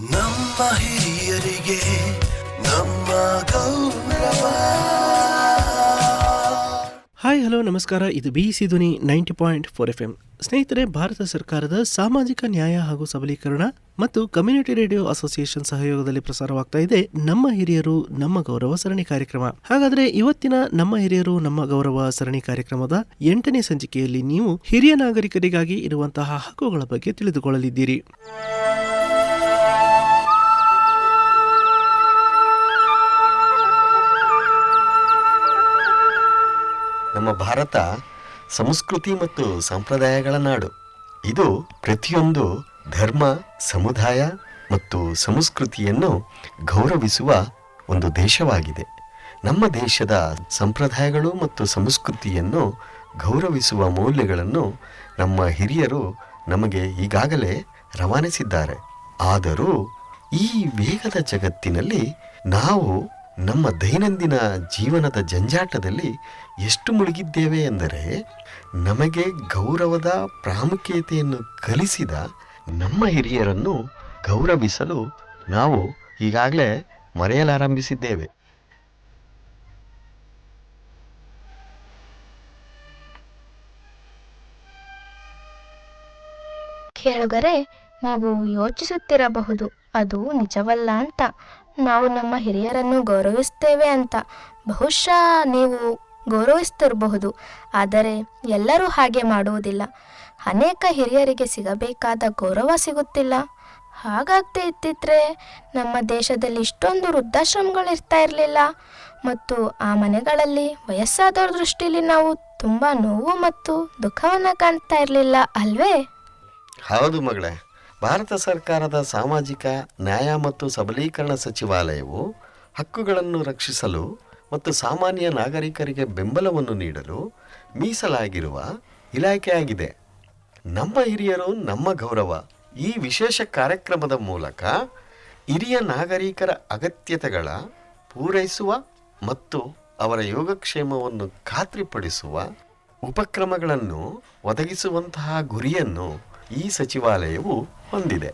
ನಮ್ಮ ಹಿರಿಯರಿಗೆ ನಮ್ಮ ಗೌರವ. ಹಾಯ್ ಹಲೋ ನಮಸ್ಕಾರ. ಇದು B C Dhwani ninety point four F M ಸ್ನೇಹಿತರೆ, ಭಾರತ ಸರ್ಕಾರದ ಸಾಮಾಜಿಕ ನ್ಯಾಯ ಹಾಗೂ ಸಬಲೀಕರಣ ಮತ್ತು ಕಮ್ಯುನಿಟಿ ರೇಡಿಯೋ ಅಸೋಸಿಯೇಷನ್ ಸಹಯೋಗದಲ್ಲಿ ಪ್ರಸಾರವಾಗ್ತಾ ಇದೆ ನಮ್ಮ ಹಿರಿಯರು, ನಮ್ಮ ಗೌರವ ಸರಣಿ ಕಾರ್ಯಕ್ರಮ. ಹಾಗಾದ್ರೆ ಇವತ್ತಿನ ನಮ್ಮ ಹಿರಿಯರು, ನಮ್ಮ ಗೌರವ ಸರಣಿ ಕಾರ್ಯಕ್ರಮದ ಎಂಟನೇ ಸಂಚಿಕೆಯಲ್ಲಿ ನೀವು ಹಿರಿಯ ನಾಗರಿಕರಿಗಾಗಿ ಇರುವಂತಹ ಹಕ್ಕುಗಳ ಬಗ್ಗೆ ತಿಳಿದುಕೊಳ್ಳಲಿದ್ದೀರಿ. ನಮ್ಮ ಭಾರತ ಸಂಸ್ಕೃತಿ ಮತ್ತು ಸಂಪ್ರದಾಯಗಳ ನಾಡು. ಇದು ಪ್ರತಿಯೊಂದು ಧರ್ಮ, ಸಮುದಾಯ ಮತ್ತು ಸಂಸ್ಕೃತಿಯನ್ನು ಗೌರವಿಸುವ ಒಂದು ದೇಶವಾಗಿದೆ. ನಮ್ಮ ದೇಶದ ಸಂಪ್ರದಾಯಗಳು ಮತ್ತು ಸಂಸ್ಕೃತಿಯನ್ನು ಗೌರವಿಸುವ ಮೌಲ್ಯಗಳನ್ನು ನಮ್ಮ ಹಿರಿಯರು ನಮಗೆ ಈಗಾಗಲೇ ರವಾನಿಸಿದ್ದಾರೆ. ಆದರೂ ಈ ವೇಗದ ಜಗತ್ತಿನಲ್ಲಿ ನಾವು ನಮ್ಮ ದೈನಂದಿನ ಜೀವನದ ಜಂಜಾಟದಲ್ಲಿ ಎಷ್ಟು ಮುಳುಗಿದ್ದೇವೆ ಎಂದರೆ ನಮಗೆ ಗೌರವದ ಪ್ರಾಮುಖ್ಯತೆಯನ್ನು ಕಲಿಸಿದ ನಮ್ಮ ಹಿರಿಯರನ್ನು ಗೌರವಿಸಲು ನಾವು ಈಗಾಗಲೇ ಮರೆಯಲಾರಂಭಿಸಿದ್ದೇವೆ ಕೇಳುಗರೆ, ನಾವು ಯೋಚಿಸುತ್ತಿರಬಹುದು, ಅದು ನಿಜವಲ್ಲ ಅಂತ. ನಾವು ನಮ್ಮ ಹಿರಿಯರನ್ನು ಗೌರವಿಸ್ತೇವೆ ಅಂತ. ಬಹುಶಃ ನೀವು ಗೌರವಿಸ್ತಿರಬಹುದು. ಆದರೆ ಎಲ್ಲರೂ ಹಾಗೆ ಮಾಡುವುದಿಲ್ಲ. ಅನೇಕ ಹಿರಿಯರಿಗೆ ಸಿಗಬೇಕಾದ ಗೌರವ ಸಿಗುತ್ತಿಲ್ಲ. ಹಾಗಾಗದೇ ಇದ್ದಿದ್ರೆ ನಮ್ಮ ದೇಶದಲ್ಲಿ ಇಷ್ಟೊಂದು ವೃದ್ಧಾಶ್ರಮಗಳು ಇರ್ತಾ ಇರಲಿಲ್ಲ. ಮತ್ತು ಆ ಮನೆಗಳಲ್ಲಿ ವಯಸ್ಸಾದವ್ರ ದೃಷ್ಟಿಯಲ್ಲಿ ನಾವು ತುಂಬ ನೋವು ಮತ್ತು ದುಃಖವನ್ನು ಕಾಣ್ತಾ ಇರಲಿಲ್ಲ, ಅಲ್ವೇ? ಹೌದು ಮಗಳೇ. ಭಾರತ ಸರ್ಕಾರದ ಸಾಮಾಜಿಕ ನ್ಯಾಯ ಮತ್ತು ಸಬಲೀಕರಣ ಸಚಿವಾಲಯವು ಹಕ್ಕುಗಳನ್ನು ರಕ್ಷಿಸಲು ಮತ್ತು ಸಾಮಾನ್ಯ ನಾಗರಿಕರಿಗೆ ಬೆಂಬಲವನ್ನು ನೀಡಲು ಮೀಸಲಾಗಿರುವ ಇಲಾಖೆಯಾಗಿದೆ ನಮ್ಮ ಹಿರಿಯರು, ನಮ್ಮ ಗೌರವ ಈ ವಿಶೇಷ ಕಾರ್ಯಕ್ರಮದ ಮೂಲಕ ಹಿರಿಯ ನಾಗರಿಕರ ಅಗತ್ಯತೆಗಳ ಪೂರೈಸುವ ಮತ್ತು ಅವರ ಯೋಗಕ್ಷೇಮವನ್ನು ಖಾತ್ರಿಪಡಿಸುವ ಉಪಕ್ರಮಗಳನ್ನು ಒದಗಿಸುವಂತಹ ಗುರಿಯನ್ನು ಈ ಸಚಿವಾಲಯವು ಹೊಂದಿದೆ.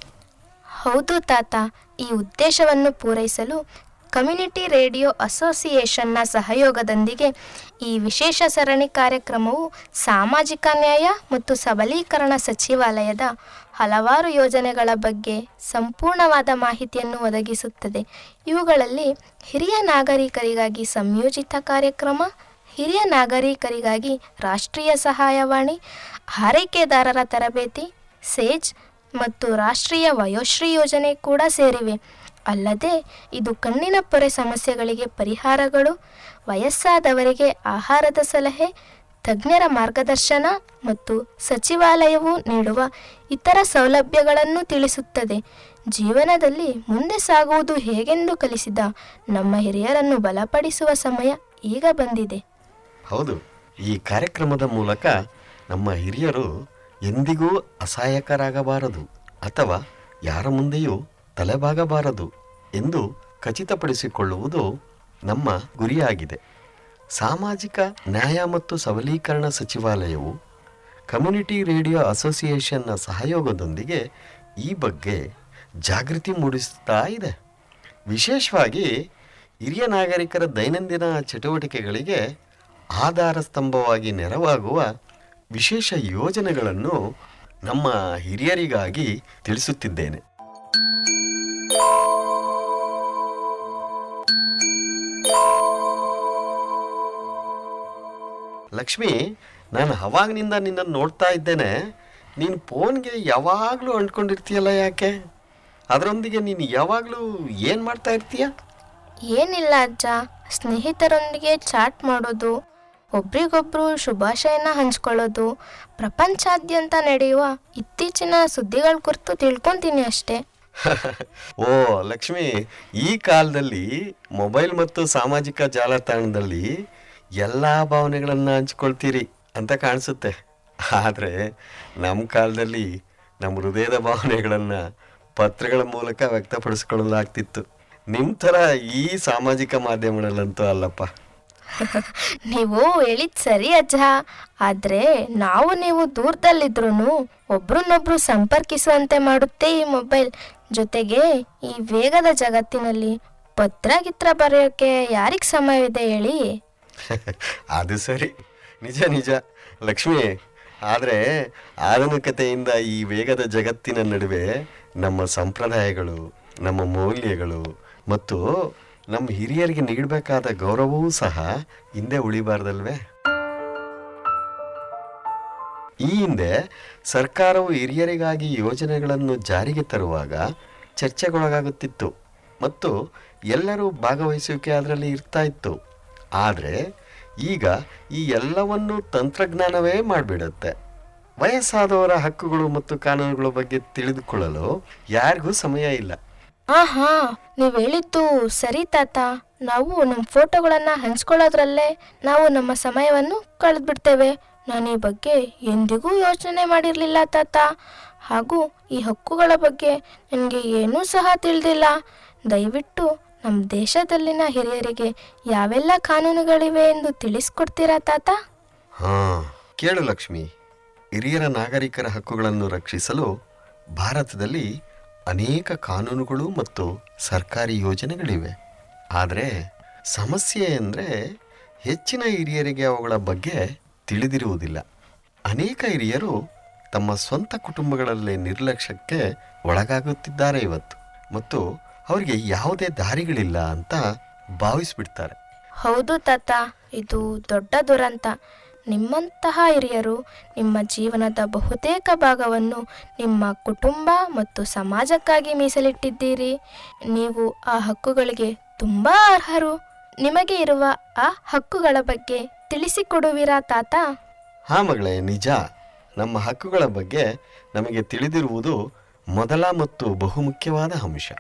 ಹೌದು ತಾತ, ಈ ಉದ್ದೇಶವನ್ನು ಪೂರೈಸಲು ಕಮ್ಯುನಿಟಿ ರೇಡಿಯೋ ಅಸೋಸಿಯೇಷನ್ನ ಸಹಯೋಗದೊಂದಿಗೆ ಈ ವಿಶೇಷ ಸರಣಿ ಕಾರ್ಯಕ್ರಮವು ಸಾಮಾಜಿಕ ನ್ಯಾಯ ಮತ್ತು ಸಬಲೀಕರಣ ಸಚಿವಾಲಯದ ಹಲವಾರು ಯೋಜನೆಗಳ ಬಗ್ಗೆ ಸಂಪೂರ್ಣವಾದ ಮಾಹಿತಿಯನ್ನು ಒದಗಿಸುತ್ತದೆ. ಇವುಗಳಲ್ಲಿ ಹಿರಿಯ ನಾಗರಿಕರಿಗಾಗಿ ಸಂಯೋಜಿತ ಕಾರ್ಯಕ್ರಮ, ಹಿರಿಯ ನಾಗರಿಕರಿಗಾಗಿ ರಾಷ್ಟ್ರೀಯ ಸಹಾಯವಾಣಿ ಆರೈಕೆದಾರರ ತರಬೇತಿ ಸೇಜ್ ಮತ್ತು ರಾಷ್ಟ್ರೀಯ ವಯೋಶ್ರೀ ಯೋಜನೆ ಕೂಡ ಸೇರಿವೆ. ಅಲ್ಲದೆ ಇದು ಕಣ್ಣಿನ ಪೊರೆ ಸಮಸ್ಯೆಗಳಿಗೆ ಪರಿಹಾರಗಳು, ವಯಸ್ಸಾದವರಿಗೆ ಆಹಾರದ ಸಲಹೆ, ತಜ್ಞರ ಮಾರ್ಗದರ್ಶನ ಮತ್ತು ಸಚಿವಾಲಯವು ನೀಡುವ ಇತರ ಸೌಲಭ್ಯಗಳನ್ನು ತಿಳಿಸುತ್ತದೆ. ಜೀವನದಲ್ಲಿ ಮುಂದೆ ಸಾಗುವುದು ಹೇಗೆಂದು ಕಲಿಸಿದ ನಮ್ಮ ಹಿರಿಯರನ್ನು ಬಲಪಡಿಸುವ ಸಮಯ ಈಗ ಬಂದಿದೆ. ಹೌದು, ಈ ಕಾರ್ಯಕ್ರಮದ ಮೂಲಕ ನಮ್ಮ ಹಿರಿಯರು ಎಂದಿಗೂ ಅಸಹಾಯಕರಾಗಬಾರದು ಅಥವಾ ಯಾರ ಮುಂದೆಯೂ ತಲೆಬಾಗಬಾರದು ಎಂದು ಖಚಿತಪಡಿಸಿಕೊಳ್ಳುವುದು ನಮ್ಮ ಗುರಿಯಾಗಿದೆ. ಸಾಮಾಜಿಕ ನ್ಯಾಯ ಮತ್ತು ಸಬಲೀಕರಣ ಸಚಿವಾಲಯವು ಕಮ್ಯುನಿಟಿ ರೇಡಿಯೋ ಅಸೋಸಿಯೇಷನ್ನ ಸಹಯೋಗದೊಂದಿಗೆ ಈ ಬಗ್ಗೆ ಜಾಗೃತಿ ಮೂಡಿಸ್ತಾ ಇದೆ. ವಿಶೇಷವಾಗಿ ಹಿರಿಯ ನಾಗರಿಕರ ದೈನಂದಿನ ಚಟುವಟಿಕೆಗಳಿಗೆ ಆಧಾರ ಸ್ತಂಭವಾಗಿ ನೆರವಾಗುವ ವಿಶೇಷ ಯೋಜನೆಗಳನ್ನು ನಮ್ಮ ಹಿರಿಯರಿಗಾಗಿ ತಿಳಿಸುತ್ತಿದ್ದೇನೆ. ಲಕ್ಷ್ಮಿ, ನಾನು ಅವಾಗಿನಿಂದ ನಿನ್ನನ್ನು ನೋಡ್ತಾ ಇದ್ದೇನೆ. ನೀನು ಫೋನ್ಗೆ ಯಾವಾಗಲೂ ಅಂಟ್ಕೊಂಡಿರ್ತೀಯಲ್ಲ ಯಾಕೆ? ಅದರೊಂದಿಗೆ ನೀನು ಯಾವಾಗಲೂ ಏನು ಮಾಡ್ತಾ ಇರ್ತೀಯ? ಏನಿಲ್ಲ ಅಜ್ಜ, ಸ್ನೇಹಿತರೊಂದಿಗೆ ಚಾಟ್ ಮಾಡೋದು ಒಬ್ರಿಗೊಬ್ರು ಶುಭಾಶಯನ ಹಂಚ್ಕೊಳ್ಳೋದು, ಪ್ರಪಂಚಾದ್ಯಂತ ನಡೆಯುವ ಇತ್ತೀಚಿನ ಸುದ್ದಿಗಳ ಕುರಿತು ತಿಳ್ಕೊಂತೀನಿ ಅಷ್ಟೇ. ಓ, ಲಕ್ಷ್ಮಿ, ಈ ಕಾಲದಲ್ಲಿ ಮೊಬೈಲ್ ಮತ್ತು ಸಾಮಾಜಿಕ ಜಾಲತಾಣದಲ್ಲಿ ಎಲ್ಲ ಭಾವನೆಗಳನ್ನು ಹಂಚ್ಕೊಳ್ತೀರಿ ಅಂತ ಕಾಣಿಸುತ್ತೆ. ಆದರೆ ನಮ್ಮ ಕಾಲದಲ್ಲಿ ನಮ್ಮ ಹೃದಯದ ಭಾವನೆಗಳನ್ನು ಪತ್ರಗಳ ಮೂಲಕ ವ್ಯಕ್ತಪಡಿಸ್ಕೊಳ್ಳಲಾಗ್ತಿತ್ತು. ನಿಮ್ಮ ಥರ ಈ ಸಾಮಾಜಿಕ ಮಾಧ್ಯಮಗಳಲ್ಲಂತೂ ಅಲ್ಲಪ್ಪ. ನೀವು ಹೇಳಿದ್ ಸರಿ, ಅಜ್ಜ. ಆದ್ರೆ ನಾವು ನೀವು ದೂರದಲ್ಲಿದ್ರು ಒಬ್ರನ್ನೊಬ್ರು ಸಂಪರ್ಕಿಸುವಂತೆ ಮಾಡುತ್ತೆ ಈ ಮೊಬೈಲ್. ಜೊತೆಗೆ ಈ ವೇಗದ ಜಗತ್ತಿನಲ್ಲಿ ಪತ್ರ ಗಿತ್ರ ಬರೆಯೋಕೆ ಯಾರಿಗೆ ಸಮಯವಿದೆ ಹೇಳಿ? ಅದು ಸರಿ. ನಿಜ ನಿಜ. ಲಕ್ಷ್ಮಿ, ಆದರೆ ಆಧುನಿಕತೆಯಿಂದ ಈ ವೇಗದ ಜಗತ್ತಿನ ನಡುವೆ ನಮ್ಮ ಸಂಪ್ರದಾಯಗಳು, ನಮ್ಮ ಮೌಲ್ಯಗಳು ಮತ್ತು ನಮ್ಮ ಹಿರಿಯರಿಗೆ ನೀಡಬೇಕಾದ ಗೌರವವೂ ಸಹ ಹಿಂದೆ ಉಳಿಬಾರ್ದಲ್ವೇ? ಈ ಹಿಂದೆ ಸರ್ಕಾರವು ಹಿರಿಯರಿಗಾಗಿ ಯೋಜನೆಗಳನ್ನು ಜಾರಿಗೆ ತರುವಾಗ ಚರ್ಚೆಗೊಳಗಾಗುತ್ತಿತ್ತು ಮತ್ತು ಎಲ್ಲರೂ ಭಾಗವಹಿಸುವಿಕೆ ಅದರಲ್ಲಿ ಇರ್ತಾ ಇತ್ತು. ಆದರೆ ಈಗ ಈ ಎಲ್ಲವನ್ನು ತಂತ್ರಜ್ಞಾನವೇ ಮಾಡಿಬಿಡುತ್ತೆ. ವಯಸ್ಸಾದವರ ಹಕ್ಕುಗಳು ಮತ್ತು ಕಾನೂನುಗಳ ಬಗ್ಗೆ ತಿಳಿದುಕೊಳ್ಳಲು ಯಾರಿಗೂ ಸಮಯ ಇಲ್ಲ. ಹಾ ಹಾ ನೀವು ಹೇಳಿದ್ದು ಸರಿ ತಾತ. ನಾವು ನಮ್ಮ ಫೋಟೋಗಳನ್ನ ಹಂಚ್ಕೊಳ್ಳೋದ್ರಲ್ಲೇ ನಾವು ನಮ್ಮ ಸಮಯವನ್ನು ಕಳೆದ್ಬಿಡ್ತೇವೆ. ನಾನು ಈ ಬಗ್ಗೆ ಎಂದಿಗೂ ಯೋಚನೆ ಮಾಡಿರಲಿಲ್ಲ ತಾತ. ಹಾಗೂ ಈ ಹಕ್ಕುಗಳ ಬಗ್ಗೆ ನನಗೆ ಏನೂ ಸಹ ತಿಳಿದಿಲ್ಲ. ದಯವಿಟ್ಟು ನಮ್ಮ ದೇಶದಲ್ಲಿನ ಹಿರಿಯರಿಗೆ ಯಾವೆಲ್ಲ ಕಾನೂನುಗಳಿವೆ ಎಂದು ತಿಳಿಸ್ಕೊಡ್ತೀರಾ ತಾತ? ಹಾ, ಕೇಳು ಲಕ್ಷ್ಮಿ. ಹಿರಿಯರ ನಾಗರಿಕರ ಹಕ್ಕುಗಳನ್ನು ರಕ್ಷಿಸಲು ಭಾರತದಲ್ಲಿ ಅನೇಕ ಕಾನೂನುಗಳು ಮತ್ತು ಸರ್ಕಾರಿ ಯೋಜನೆಗಳಿವೆ. ಆದರೆ ಸಮಸ್ಯೆ ಅಂದರೆ ಹೆಚ್ಚಿನ ಹಿರಿಯರಿಗೆ ಅವುಗಳ ಬಗ್ಗೆ ತಿಳಿದಿರುವುದಿಲ್ಲ. ಅನೇಕ ಹಿರಿಯರು ತಮ್ಮ ಸ್ವಂತ ಕುಟುಂಬಗಳಲ್ಲಿ ನಿರ್ಲಕ್ಷ್ಯಕ್ಕೆ ಒಳಗಾಗುತ್ತಿದ್ದಾರೆ ಇವತ್ತು ಮತ್ತು ಅವರಿಗೆ ಯಾವುದೇ ದಾರಿಗಳಿಲ್ಲ ಅಂತ ಭಾವಿಸ್ಬಿಡ್ತಾರೆ. ಹೌದು ತಾತ, ಇದು ದೊಡ್ಡ ದುರಂತ. ನಿಮ್ಮಂತಹ ಹಿರಿಯರು ನಿಮ್ಮ ಜೀವನದ ಬಹುತೇಕ ಭಾಗವನ್ನು ನಿಮ್ಮ ಕುಟುಂಬ ಮತ್ತು ಸಮಾಜಕ್ಕಾಗಿ ಮೀಸಲಿಟ್ಟಿದ್ದೀರಿ. ನೀವು ಆ ಹಕ್ಕುಗಳಿಗೆ ತುಂಬ ಅರ್ಹರು. ನಿಮಗೆ ಇರುವ ಆ ಹಕ್ಕುಗಳ ಬಗ್ಗೆ ತಿಳಿಸಿಕೊಡುವಿರಾ ತಾತ? ಹಾ ಮಗಳೇ, ನಿಜ. ನಮ್ಮ ಹಕ್ಕುಗಳ ಬಗ್ಗೆ ನಮಗೆ ತಿಳಿದಿರುವುದು ಮೊದಲ ಮತ್ತು ಬಹುಮುಖ್ಯವಾದ ಅಂಶ.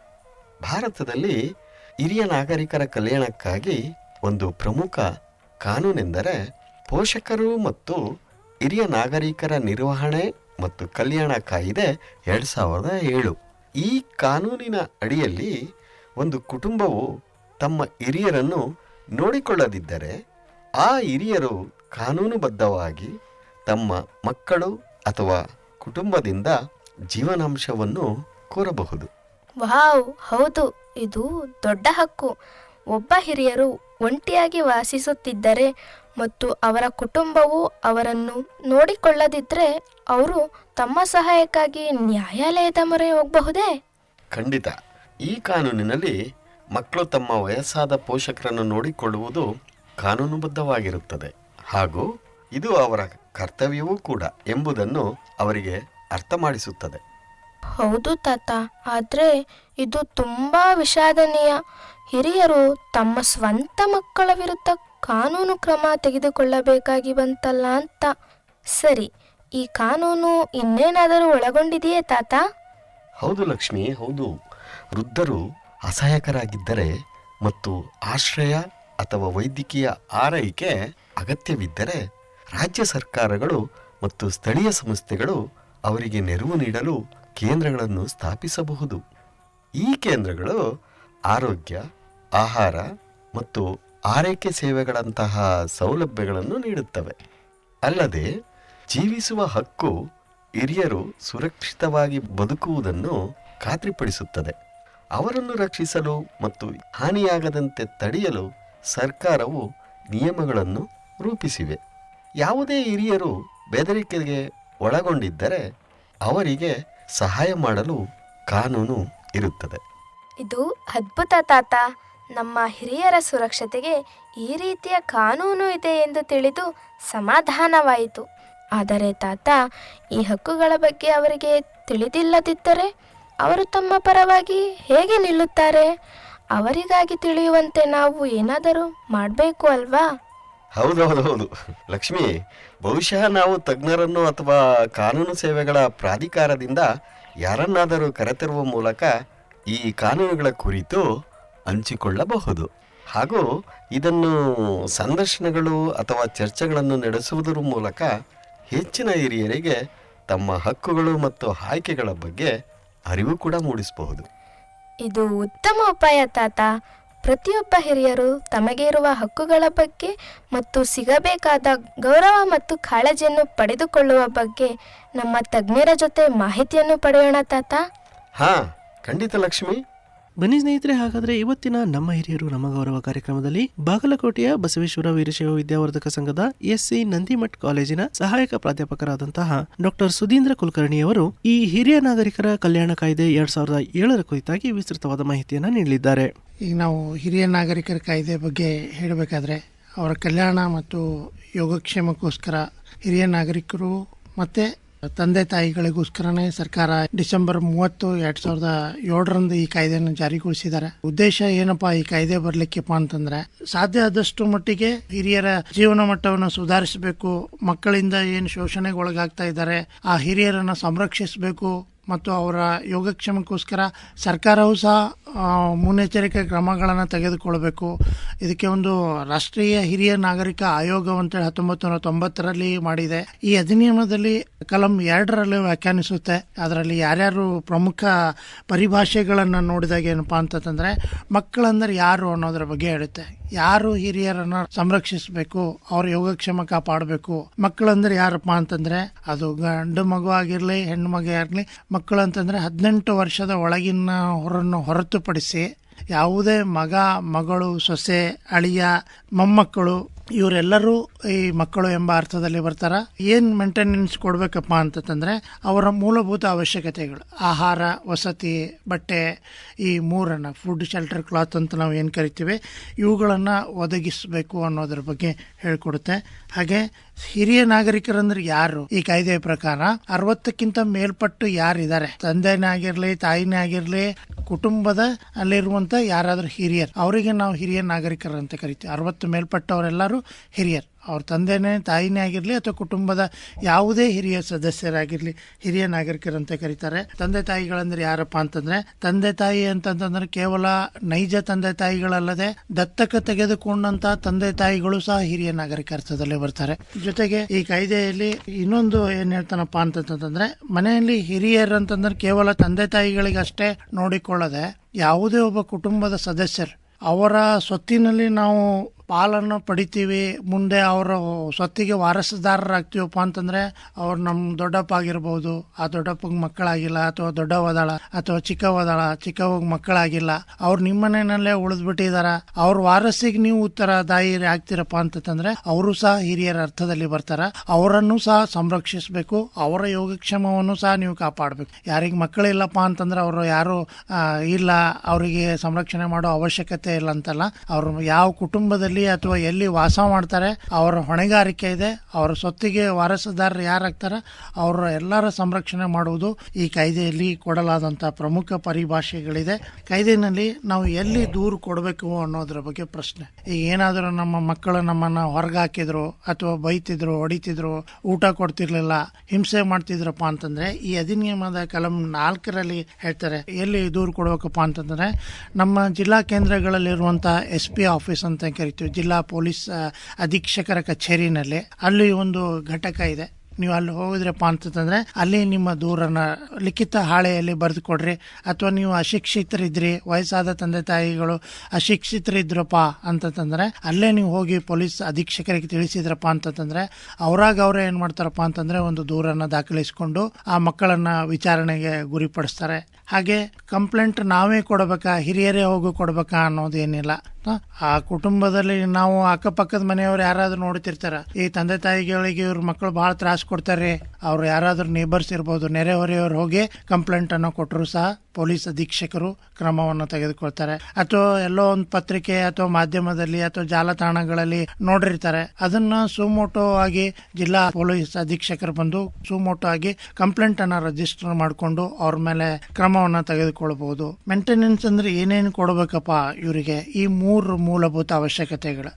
ಭಾರತದಲ್ಲಿ ಹಿರಿಯ ನಾಗರಿಕರ ಕಲ್ಯಾಣಕ್ಕಾಗಿ ಒಂದು ಪ್ರಮುಖ ಕಾನೂನೆಂದರೆ ಪೋಷಕರು ಮತ್ತು ಹಿರಿಯ ನಾಗರಿಕರ ನಿರ್ವಹಣೆ ಮತ್ತು ಕಲ್ಯಾಣ ಕಾಯಿದೆ ಎರಡು ಸಾವಿರದ ಏಳು. ಈ ಕಾನೂನಿನ ಅಡಿಯಲ್ಲಿ ಒಂದು ಕುಟುಂಬವು ತಮ್ಮ ಹಿರಿಯರನ್ನು ನೋಡಿಕೊಳ್ಳದಿದ್ದರೆ ಆ ಹಿರಿಯರು ಕಾನೂನುಬದ್ಧವಾಗಿ ತಮ್ಮ ಮಕ್ಕಳು ಅಥವಾ ಕುಟುಂಬದಿಂದ ಜೀವನಾಂಶವನ್ನು ಕೋರಬಹುದು. ವಾವ್, ಹೌದು. ಇದು ದೊಡ್ಡ ಹಕ್ಕು. ಒಬ್ಬ ಹಿರಿಯರು ಒಂಟಿಯಾಗಿ ವಾಸಿಸುತ್ತಿದ್ದರೆ ಮತ್ತು ಅವರ ಕುಟುಂಬವು ಅವರನ್ನು ನೋಡಿಕೊಳ್ಳದಿದ್ದರೆ ಅವರು ತಮ್ಮ ಸಹಾಯಕ್ಕಾಗಿ ನ್ಯಾಯಾಲಯದ ಮೊರೆ ಹೋಗಬಹುದೇ? ಖಂಡಿತ. ಈ ಕಾನೂನಿನಲ್ಲಿ ಮಕ್ಕಳು ತಮ್ಮ ವಯಸ್ಸಾದ ಪೋಷಕರನ್ನು ನೋಡಿಕೊಳ್ಳುವುದು ಕಾನೂನುಬದ್ಧವಾಗಿರುತ್ತದೆ. ಹಾಗೂ ಇದು ಅವರ ಕರ್ತವ್ಯವೂ ಕೂಡ ಎಂಬುದನ್ನು ಅವರಿಗೆ ಅರ್ಥ ಮಾಡಿಸುತ್ತದೆ ಹೌದು ತಾತ ಆದರೆ ಇದು ತುಂಬಾ ವಿಷಾದನೀಯ. ಹಿರಿಯರು ತಮ್ಮ ಸ್ವಂತ ಮಕ್ಕಳ ವಿರುದ್ಧ ಕಾನೂನು ಕ್ರಮ ತೆಗೆದುಕೊಳ್ಳಬೇಕಾಗಿ ಬಂತಲ್ಲ ಅಂತ. ಸರಿ, ಈ ಕಾನೂನು ಇನ್ನೇನಾದರೂ ಒಳಗೊಂಡಿದೆಯೇ ತಾತ? ಹೌದು ಲಕ್ಷ್ಮಿ, ಹೌದು. ವೃದ್ಧರು ಅಸಹಾಯಕರಾಗಿದ್ದರೆ ಮತ್ತು ಆಶ್ರಯ ಅಥವಾ ವೈದ್ಯಕೀಯ ಆರೈಕೆ ಅಗತ್ಯವಿದ್ದರೆ ರಾಜ್ಯ ಸರ್ಕಾರಗಳು ಮತ್ತು ಸ್ಥಳೀಯ ಸಂಸ್ಥೆಗಳು ಅವರಿಗೆ ನೆರವು ನೀಡಲು ಕೇಂದ್ರಗಳನ್ನು ಸ್ಥಾಪಿಸಬಹುದು. ಈ ಕೇಂದ್ರಗಳು ಆರೋಗ್ಯ, ಆಹಾರ ಮತ್ತು ಆರೈಕೆ ಸೇವೆಗಳಂತಹ ಸೌಲಭ್ಯಗಳನ್ನು ನೀಡುತ್ತವೆ. ಅಲ್ಲದೆ, ಜೀವಿಸುವ ಹಕ್ಕು ಹಿರಿಯರು ಸುರಕ್ಷಿತವಾಗಿ ಬದುಕುವುದನ್ನು ಖಾತ್ರಿಪಡಿಸುತ್ತದೆ. ಅವರನ್ನು ರಕ್ಷಿಸಲು ಮತ್ತು ಹಾನಿಯಾಗದಂತೆ ತಡೆಯಲು ಸರ್ಕಾರವು ನಿಯಮಗಳನ್ನು ರೂಪಿಸಿವೆ. ಯಾವುದೇ ಹಿರಿಯರು ಬೆದರಿಕೆಗೆ ಒಳಗೊಂಡಿದ್ದರೆ ಅವರಿಗೆ ಸಹಾಯ ಮಾಡಲು ಕಾನೂನು ಇರುತ್ತದೆ. ಇದು ಅದ್ಭುತ ತಾತ. ನಮ್ಮ ಹಿರಿಯರ ಸುರಕ್ಷತೆಗೆ ಈ ರೀತಿಯ ಕಾನೂನು ಇದೆ ಎಂದು ತಿಳಿದು ಸಮಾಧಾನವಾಯಿತು. ಆದರೆ ತಾತ, ಈ ಹಕ್ಕುಗಳ ಬಗ್ಗೆ ಅವರಿಗೆ ತಿಳಿದಿಲ್ಲದಿದ್ದರೆ ಅವರು ತಮ್ಮ ಪರವಾಗಿ ಹೇಗೆ ನಿಲ್ಲುತ್ತಾರೆ? ಅವರಿಗಾಗಿ ತಿಳಿಯುವಂತೆ ನಾವು ಏನಾದರೂ ಮಾಡಬೇಕು ಅಲ್ವಾ? ಹೌದೌದೌದು ಲಕ್ಷ್ಮಿ, ಬಹುಶಃ ನಾವು ತಜ್ಞರನ್ನು ಅಥವಾ ಕಾನೂನು ಸೇವೆಗಳ ಪ್ರಾಧಿಕಾರದಿಂದ ಯಾರನ್ನಾದರೂ ಕರೆತರುವ ಮೂಲಕ ಈ ಕಾನೂನುಗಳ ಕುರಿತು ಹಂಚಿಕೊಳ್ಳಬಹುದು. ಹಾಗೂ ಇದನ್ನು ಸಂದರ್ಶನಗಳು ಅಥವಾ ಚರ್ಚೆಗಳನ್ನು ನಡೆಸುವುದರ ಮೂಲಕ ಹೆಚ್ಚಿನ ಹಿರಿಯರಿಗೆ ತಮ್ಮ ಹಕ್ಕುಗಳು ಮತ್ತು ಆಯ್ಕೆಗಳ ಬಗ್ಗೆ ಅರಿವು ಕೂಡ ಮೂಡಿಸಬಹುದು. ಇದು ಉತ್ತಮ ಉಪಾಯ ತಾತ. ಪ್ರತಿಯೊಬ್ಬ ಹಿರಿಯರು ತಮಗೆ ಇರುವ ಹಕ್ಕುಗಳ ಬಗ್ಗೆ ಮತ್ತು ಸಿಗಬೇಕಾದ ಗೌರವ ಮತ್ತು ಕಾಳಜಿಯನ್ನು ಪಡೆದುಕೊಳ್ಳುವ ಬಗ್ಗೆ ನಮ್ಮ ತಜ್ಞರ ಜೊತೆ ಮಾಹಿತಿಯನ್ನು ಪಡೆಯೋಣ ತಾತ. ಹಾ ಖಂಡಿತ ಲಕ್ಷ್ಮಿ. ಬನ್ನಿ ಸ್ನೇಹಿತರೆ, ಹಾಗಾದ್ರೆ ಇವತ್ತಿನ ನಮ್ಮ ಹಿರಿಯರು ನಮ್ಮ ಗೌರವ ಕಾರ್ಯಕ್ರಮದಲ್ಲಿ ಬಾಗಲಕೋಟೆಯ ಬಸವೇಶ್ವರ ವೀರಶೈವ ವಿದ್ಯಾವರ್ಧಕ ಸಂಘದ ಎಸ್ಸಿ ನಂದಿಮಠ್ ಕಾಲೇಜಿನ ಸಹಾಯಕ ಪ್ರಾಧ್ಯಾಪಕರಾದಂತಹ ಡಾಕ್ಟರ್ ಸುಧೀಂದ್ರ ಕುಲಕರ್ಣಿ ಅವರು ಈ ಹಿರಿಯ ನಾಗರಿಕರ ಕಲ್ಯಾಣ ಕಾಯ್ದೆ ಎರಡ್ ಸಾವಿರದ ಏಳರ ಕುರಿತಾಗಿ ವಿಸ್ತೃತವಾದ ಮಾಹಿತಿಯನ್ನು ನೀಡಲಿದ್ದಾರೆ. ಈಗ ನಾವು ಹಿರಿಯ ನಾಗರಿಕರ ಕಾಯ್ದೆ ಬಗ್ಗೆ ಹೇಳಬೇಕಾದ್ರೆ, ಅವರ ಕಲ್ಯಾಣ ಮತ್ತು ಯೋಗಕ್ಷೇಮಕ್ಕೋಸ್ಕರ ಹಿರಿಯ ನಾಗರಿಕರು ಮತ್ತೆ ತಂದೆ ತಾಯಿಗಳಿಗೋಸ್ಕರನೇ ಸರ್ಕಾರ ಡಿಸೆಂಬರ್ ಮೂವತ್ತು ಎರಡ್ ಸಾವಿರದ ಏಳರಂದು ಈ ಕಾಯ್ದೆಯನ್ನು ಜಾರಿಗೊಳಿಸಿದ್ದಾರೆ. ಉದ್ದೇಶ ಏನಪ್ಪಾ ಈ ಕಾಯ್ದೆ ಬರ್ಲಿಕ್ಕೆಪ್ಪ ಅಂತಂದ್ರೆ ಸಾಧ್ಯ ಆದಷ್ಟು ಮಟ್ಟಿಗೆ ಹಿರಿಯರ ಜೀವನ ಮಟ್ಟವನ್ನು ಸುಧಾರಿಸಬೇಕು, ಮಕ್ಕಳಿಂದ ಏನು ಶೋಷಣೆಗೆ ಒಳಗಾಗ್ತಾ ಇದ್ದಾರೆ, ಆ ಹಿರಿಯರನ್ನ ಸಂರಕ್ಷಿಸಬೇಕು ಮತ್ತು ಅವರ ಯೋಗಕ್ಷೇಮಕ್ಕೋಸ್ಕರ ಸರ್ಕಾರವು ಸಹ ಮುನ್ನೆಚ್ಚರಿಕೆ ಕ್ರಮಗಳನ್ನು ತೆಗೆದುಕೊಳ್ಬೇಕು. ಇದಕ್ಕೆ ಒಂದು ರಾಷ್ಟ್ರೀಯ ಹಿರಿಯ ನಾಗರಿಕ ಆಯೋಗ ಅಂತೇಳಿ ಹತ್ತೊಂಬತ್ತು ನೂರ ತೊಂಬತ್ತರಲ್ಲಿ ಮಾಡಿದೆ. ಈ ಅಧಿನಿಯಮದಲ್ಲಿ ಕಲಂ ಎರಡರಲ್ಲಿ ವ್ಯಾಖ್ಯಾನಿಸುತ್ತೆ. ಅದರಲ್ಲಿ ಯಾರ್ಯಾರು ಪ್ರಮುಖ ಪರಿಭಾಷೆಗಳನ್ನು ನೋಡಿದಾಗ ಏನಪ್ಪಾ ಅಂತಂದರೆ ಮಕ್ಕಳಂದ್ರೆ ಯಾರು ಅನ್ನೋದ್ರ ಬಗ್ಗೆ ಹೇಳುತ್ತೆ. ಯಾರು ಹಿರಿಯರನ್ನ ಸಂರಕ್ಷಿಸಬೇಕು, ಅವ್ರ ಯೋಗಕ್ಷೇಮ ಕಾಪಾಡಬೇಕು, ಮಕ್ಕಳಂದ್ರೆ ಯಾರಪ್ಪ ಅಂತಂದ್ರೆ, ಅದು ಗಂಡು ಮಗು ಆಗಿರ್ಲಿ, ಹೆಣ್ಣು ಮಗು ಆಗಿರ್ಲಿ ಮಕ್ಕಳು ಅಂತಂದ್ರೆ ಹದಿನೆಂಟು ವರ್ಷದ ಒಳಗಿನ ಹೊರನ್ನು ಹೊರತುಪಡಿಸಿ ಯಾವುದೇ ಮಗ, ಮಗಳು, ಸೊಸೆ, ಅಳಿಯ, ಮೊಮ್ಮಕ್ಕಳು ಇವರೆಲ್ಲರೂ ಈ ಮಕ್ಕಳು ಎಂಬ ಅರ್ಥದಲ್ಲಿ ಬರ್ತಾರೆ. ಏನು ಮೇಂಟೆನೆನ್ಸ್ ಕೊಡಬೇಕಪ್ಪ ಅಂತಂದ್ರೆ ಅವರ ಮೂಲಭೂತ ಅವಶ್ಯಕತೆಗಳು. ಆಹಾರ, ವಸತಿ, ಬಟ್ಟೆ, ಈ ಮೂರನ್ನ ಫುಡ್ ಶೆಲ್ಟರ್ ಕ್ಲಾತ್ ಅಂತ ನಾವು ಏನು ಕರಿತೀವಿ, ಇವುಗಳನ್ನ ಒದಗಿಸಬೇಕು ಅನ್ನೋದ್ರ ಬಗ್ಗೆ ಹೇಳ್ಕೊಡುತ್ತೆ. ಹಾಗೆ ಹಿರಿಯ ನಾಗರಿಕರಂದ್ರೆ ಯಾರು? ಈ ಕಾಯ್ದೆಯ ಪ್ರಕಾರ ಅರವತ್ತಕ್ಕಿಂತ ಮೇಲ್ಪಟ್ಟು ಯಾರಿದ್ದಾರೆ? ತಂದೆನೇ ಆಗಿರ್ಲಿ, ತಾಯಿನೇ ಆಗಿರ್ಲಿ, ಕುಟುಂಬದ ಅಲ್ಲಿರುವಂತ ಯಾರಾದ್ರೂ ಹಿರಿಯರು? ಅವರಿಗೆ ನಾವು ಹಿರಿಯ ನಾಗರಿಕರು ಅಂತ ಕರಿತೀವಿ. ಅರವತ್ತು ಮೇಲ್ಪಟ್ಟವರೆಲ್ಲರೂ ಹಿರಿಯರು. ಅವ್ರ ತಂದೆನೇ, ತಾಯಿನೇ ಆಗಿರಲಿ ಅಥವಾ ಕುಟುಂಬದ ಯಾವುದೇ ಹಿರಿಯ ಸದಸ್ಯರಾಗಿರಲಿ, ಹಿರಿಯ ನಾಗರಿಕರಂತ ಕರೀತಾರೆ. ತಂದೆ ತಾಯಿಗಳಂದ್ರೆ ಯಾರಪ್ಪ ಅಂತಂದ್ರೆ, ತಂದೆ ತಾಯಿ ಅಂತಂತಂದ್ರೆ ಕೇವಲ ನೈಜ ತಂದೆ ತಾಯಿಗಳಲ್ಲದೆ ದತ್ತಕ ತೆಗೆದುಕೊಂಡಂತ ತಂದೆ ತಾಯಿಗಳು ಸಹ ಹಿರಿಯ ನಾಗರಿಕ ಅರ್ಥದಲ್ಲಿ ಬರ್ತಾರೆ. ಜೊತೆಗೆ ಈ ಕಾಯ್ದೆಯಲ್ಲಿ ಇನ್ನೊಂದು ಏನ್ ಹೇಳ್ತಾನಪ್ಪ ಅಂತಂತಂದ್ರೆ, ಮನೆಯಲ್ಲಿ ಹಿರಿಯರು ಅಂತಂದ್ರೆ ಕೇವಲ ತಂದೆ ತಾಯಿಗಳಿಗಷ್ಟೇ ನೋಡಿಕೊಳ್ಳದೆ ಯಾವುದೇ ಒಬ್ಬ ಕುಟುಂಬದ ಸದಸ್ಯರು ಅವರ ಸ್ವತ್ತಿನಲ್ಲಿ ನಾವು ಪಾಲನ್ನು ಪಡಿತೀವಿ, ಮುಂದೆ ಅವರ ಸ್ವತ್ತಿಗೆ ವಾರಸುದಾರರಾಗ್ತೀವಪ್ಪ ಅಂತಂದ್ರೆ ಅವ್ರು ನಮ್ಮ ದೊಡ್ಡಪ್ಪ ಆಗಿರ್ಬೋದು, ಆ ದೊಡ್ಡಪ್ಪಗೆ ಮಕ್ಕಳಾಗಿಲ್ಲ, ಅಥವಾ ದೊಡ್ಡವದಾಳ ಅಥವಾ ಚಿಕ್ಕವದಾಳ ಚಿಕ್ಕವಾಗ ಮಕ್ಕಳಾಗಿಲ್ಲ, ಅವ್ರು ನಿಮ್ಮ ಮನೆಯಲ್ಲೇ ಉಳಿದ್ಬಿಟ್ಟಿದಾರ, ಅವ್ರ ವಾರಸಿಗೆ ನೀವು ಉತ್ತರದಾಯಿ ಆಗ್ತೀರಪ್ಪ ಅಂತಂದ್ರೆ ಅವರು ಸಹ ಹಿರಿಯರ ಅರ್ಥದಲ್ಲಿ ಬರ್ತಾರ, ಅವರನ್ನು ಸಹ ಸಂರಕ್ಷಿಸಬೇಕು, ಅವರ ಯೋಗಕ್ಷೇಮವನ್ನು ಸಹ ನೀವು ಕಾಪಾಡಬೇಕು. ಯಾರಿಗೆ ಮಕ್ಕಳಿಲ್ಲಪ್ಪ ಅಂತಂದ್ರೆ ಅವರು ಯಾರು ಇಲ್ಲ, ಅವರಿಗೆ ಸಂರಕ್ಷಣೆ ಮಾಡೋ ಅವಶ್ಯಕತೆ ಇಲ್ಲ ಅಂತಲ್ಲ, ಅವರು ಯಾವ ಕುಟುಂಬದಲ್ಲಿ ಅಥವಾ ಎಲ್ಲಿ ವಾಸ ಮಾಡ್ತಾರೆ, ಅವರ ಹೊಣೆಗಾರಿಕೆ ಇದೆ, ಅವರ ಸೊತ್ತಿಗೆ ವಾರಸುದಾರರು ಯಾರಾಗ್ತಾರೆ, ಅವರ ಎಲ್ಲರ ಸಂರಕ್ಷಣೆ ಮಾಡುವುದು ಈ ಕಾಯ್ದೆಯಲ್ಲಿ ಕೊಡಲಾದಂತಹ ಪ್ರಮುಖ ಪರಿಭಾಷೆಗಳಿದೆ. ಕಾಯ್ದೆನಲ್ಲಿ ನಾವು ಎಲ್ಲಿ ದೂರು ಕೊಡಬೇಕು ಅನ್ನೋದ್ರ ಬಗ್ಗೆ ಪ್ರಶ್ನೆ. ಈಗ ಏನಾದರೂ ನಮ್ಮ ಮಕ್ಕಳು ನಮ್ಮನ್ನ ಹೊರಗೆ ಹಾಕಿದ್ರು ಅಥವಾ ಬೈತಿದ್ರು, ಹೊಡಿತಿದ್ರು, ಊಟ ಕೊಡ್ತಿರ್ಲಿಲ್ಲ, ಹಿಂಸೆ ಮಾಡ್ತಿದ್ರಪ್ಪ ಅಂತಂದ್ರೆ, ಈ ಅಧಿನಿಯಮದ ಕಲಂ ನಾಲ್ಕರಲ್ಲಿ ಹೇಳ್ತಾರೆ, ಎಲ್ಲಿ ದೂರು ಕೊಡಬೇಕಪ್ಪ ಅಂತಂದ್ರೆ, ನಮ್ಮ ಜಿಲ್ಲಾ ಕೇಂದ್ರಗಳಲ್ಲಿರುವಂಥ ಎಸ್ ಪಿ ಆಫೀಸ್ ಅಂತ ಕರಿತೀವಿ. ಜಿಲ್ಲಾ ಪೊಲೀಸ್ ಅಧೀಕ್ಷಕರ ಕಚೇರಿನಲ್ಲಿ ಅಲ್ಲಿ ಒಂದು ಘಟಕ ಇದೆ. ನೀವು ಅಲ್ಲಿ ಹೋಗಿದ್ರಪ್ಪ ಅಂತಂದ್ರೆ ಅಲ್ಲಿ ನಿಮ್ಮ ದೂರನ್ನ ಲಿಖಿತ ಹಾಳೆಯಲ್ಲಿ ಬರೆದು ಕೊಡ್ರಿ ಅಥವಾ ನೀವು ಅಶಿಕ್ಷಿತರಿದ್ರಿ, ವಯಸ್ಸಾದ ತಂದೆ ತಾಯಿಗಳು ಅಶಿಕ್ಷಿತರಿದ್ರಪ್ಪ ಅಂತಂದ್ರೆ ಅಲ್ಲೇ ನೀವು ಹೋಗಿ ಪೊಲೀಸ್ ಅಧೀಕ್ಷಕರಿಗೆ ತಿಳಿಸಿದ್ರಪ್ಪ ಅಂತಂದ್ರೆ ಅವ್ರಾಗ ಅವ್ರೇ ಏನ್ ಮಾಡ್ತಾರಪ್ಪ ಅಂತಂದ್ರೆ ಒಂದು ದೂರನ್ನ ದಾಖಲಿಸಿಕೊಂಡು ಆ ಮಕ್ಕಳನ್ನ ವಿಚಾರಣೆಗೆ ಗುರಿಪಡಿಸ್ತಾರೆ. ಹಾಗೆ ಕಂಪ್ಲೇಂಟ್ ನಾವೇ ಕೊಡಬೇಕಾ, ಹಿರಿಯರೇ ಹೋಗಿ ಕೊಡ್ಬೇಕಾ ಅನ್ನೋದೇನಿಲ್ಲ? ಆ ಕುಟುಂಬದಲ್ಲಿ ನಾವು ಅಕ್ಕಪಕ್ಕದ ಮನೆಯವ್ರು ಯಾರಾದ್ರೂ ನೋಡ್ತಿರ್ತಾರ. ಈ ತಂದೆ ತಾಯಿಗಳಿಗೆ ಇವ್ರ ಮಕ್ಕಳು ಬಹಳ ತ್ರಾಸ ಕೊಡ್ತಾರೆ. ಅವ್ರು ಯಾರಾದ್ರೂ ನೇಬರ್ಸ್ ಇರ್ಬೋದು, ನೆರೆಹೊರೆಯವ್ರು ಹೋಗಿ ಕಂಪ್ಲೇಂಟ್ ಅನ್ನು ಕೊಟ್ಟರು ಸಹ ಪೊಲೀಸ್ ಅಧೀಕ್ಷಕರು ಕ್ರಮವನ್ನು ತೆಗೆದುಕೊಳ್ತಾರೆ. ಅಥವಾ ಎಲ್ಲೋ ಒಂದು ಪತ್ರಿಕೆ ಅಥವಾ ಮಾಧ್ಯಮದಲ್ಲಿ ಅಥವಾ ಜಾಲತಾಣಗಳಲ್ಲಿ ನೋಡಿರ್ತಾರೆ. ಅದನ್ನ ಸುಮೋಟೋ ಆಗಿ ಜಿಲ್ಲಾ ಪೊಲೀಸ್ ಅಧೀಕ್ಷಕರು ಬಂದು ಸುಮೋಟೋ ಆಗಿ ಕಂಪ್ಲೇಂಟ್ ಅನ್ನ ರಿಜಿಸ್ಟರ್ ಮಾಡಿಕೊಂಡು ಅವ್ರ ಮೇಲೆ ಕ್ರಮವನ್ನ ತೆಗೆದುಕೊಳ್ಳಬಹುದು ಮೇಂಟೆನೆನ್ಸ್ ಅಂದರೆ ಏನೇನು ಕೊಡಬೇಕಪ್ಪ ಇವರಿಗೆ? ಈ ಮೂರು ಮೂಲಭೂತ ಅವಶ್ಯಕತೆಗಳು.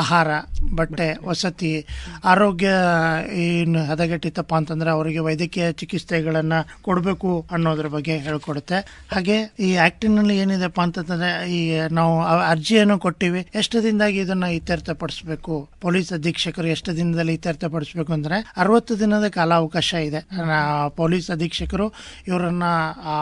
ಆಹಾರ ಬಟ್ಟೆ ವಸತಿ ಆರೋಗ್ಯ ಏನು ಹದಗೆಟ್ಟಿತ್ತಪ್ಪ ಅಂತಂದ್ರೆ ಅವರಿಗೆ ವೈದ್ಯಕೀಯ ಚಿಕಿತ್ಸೆಗಳನ್ನ ಕೊಡಬೇಕು ಅನ್ನೋದ್ರ ಬಗ್ಗೆ ಹೇಳ್ಕೊಡುತ್ತೆ. ಹಾಗೆ ಈ ಆಕ್ಟಿನಲ್ಲಿ ಏನಿದೆಪ್ಪ ಅಂತಂದ್ರೆ ಈ ನಾವು ಅರ್ಜಿಯನ್ನು ಕೊಟ್ಟಿವಿ. ಎಷ್ಟು ದಿನದಾಗಿ ಇದನ್ನ ಇತ್ಯರ್ಥಪಡಿಸಬೇಕು? ಪೊಲೀಸ್ ಅಧೀಕ್ಷಕರು ಎಷ್ಟು ದಿನದಲ್ಲಿ ಇತ್ಯರ್ಥಪಡಿಸಬೇಕು ಅಂದ್ರೆ ಅರವತ್ತು ದಿನದ ಕಾಲಾವಕಾಶ ಇದೆ. ಪೊಲೀಸ್ ಅಧೀಕ್ಷಕರು ಇವರನ್ನ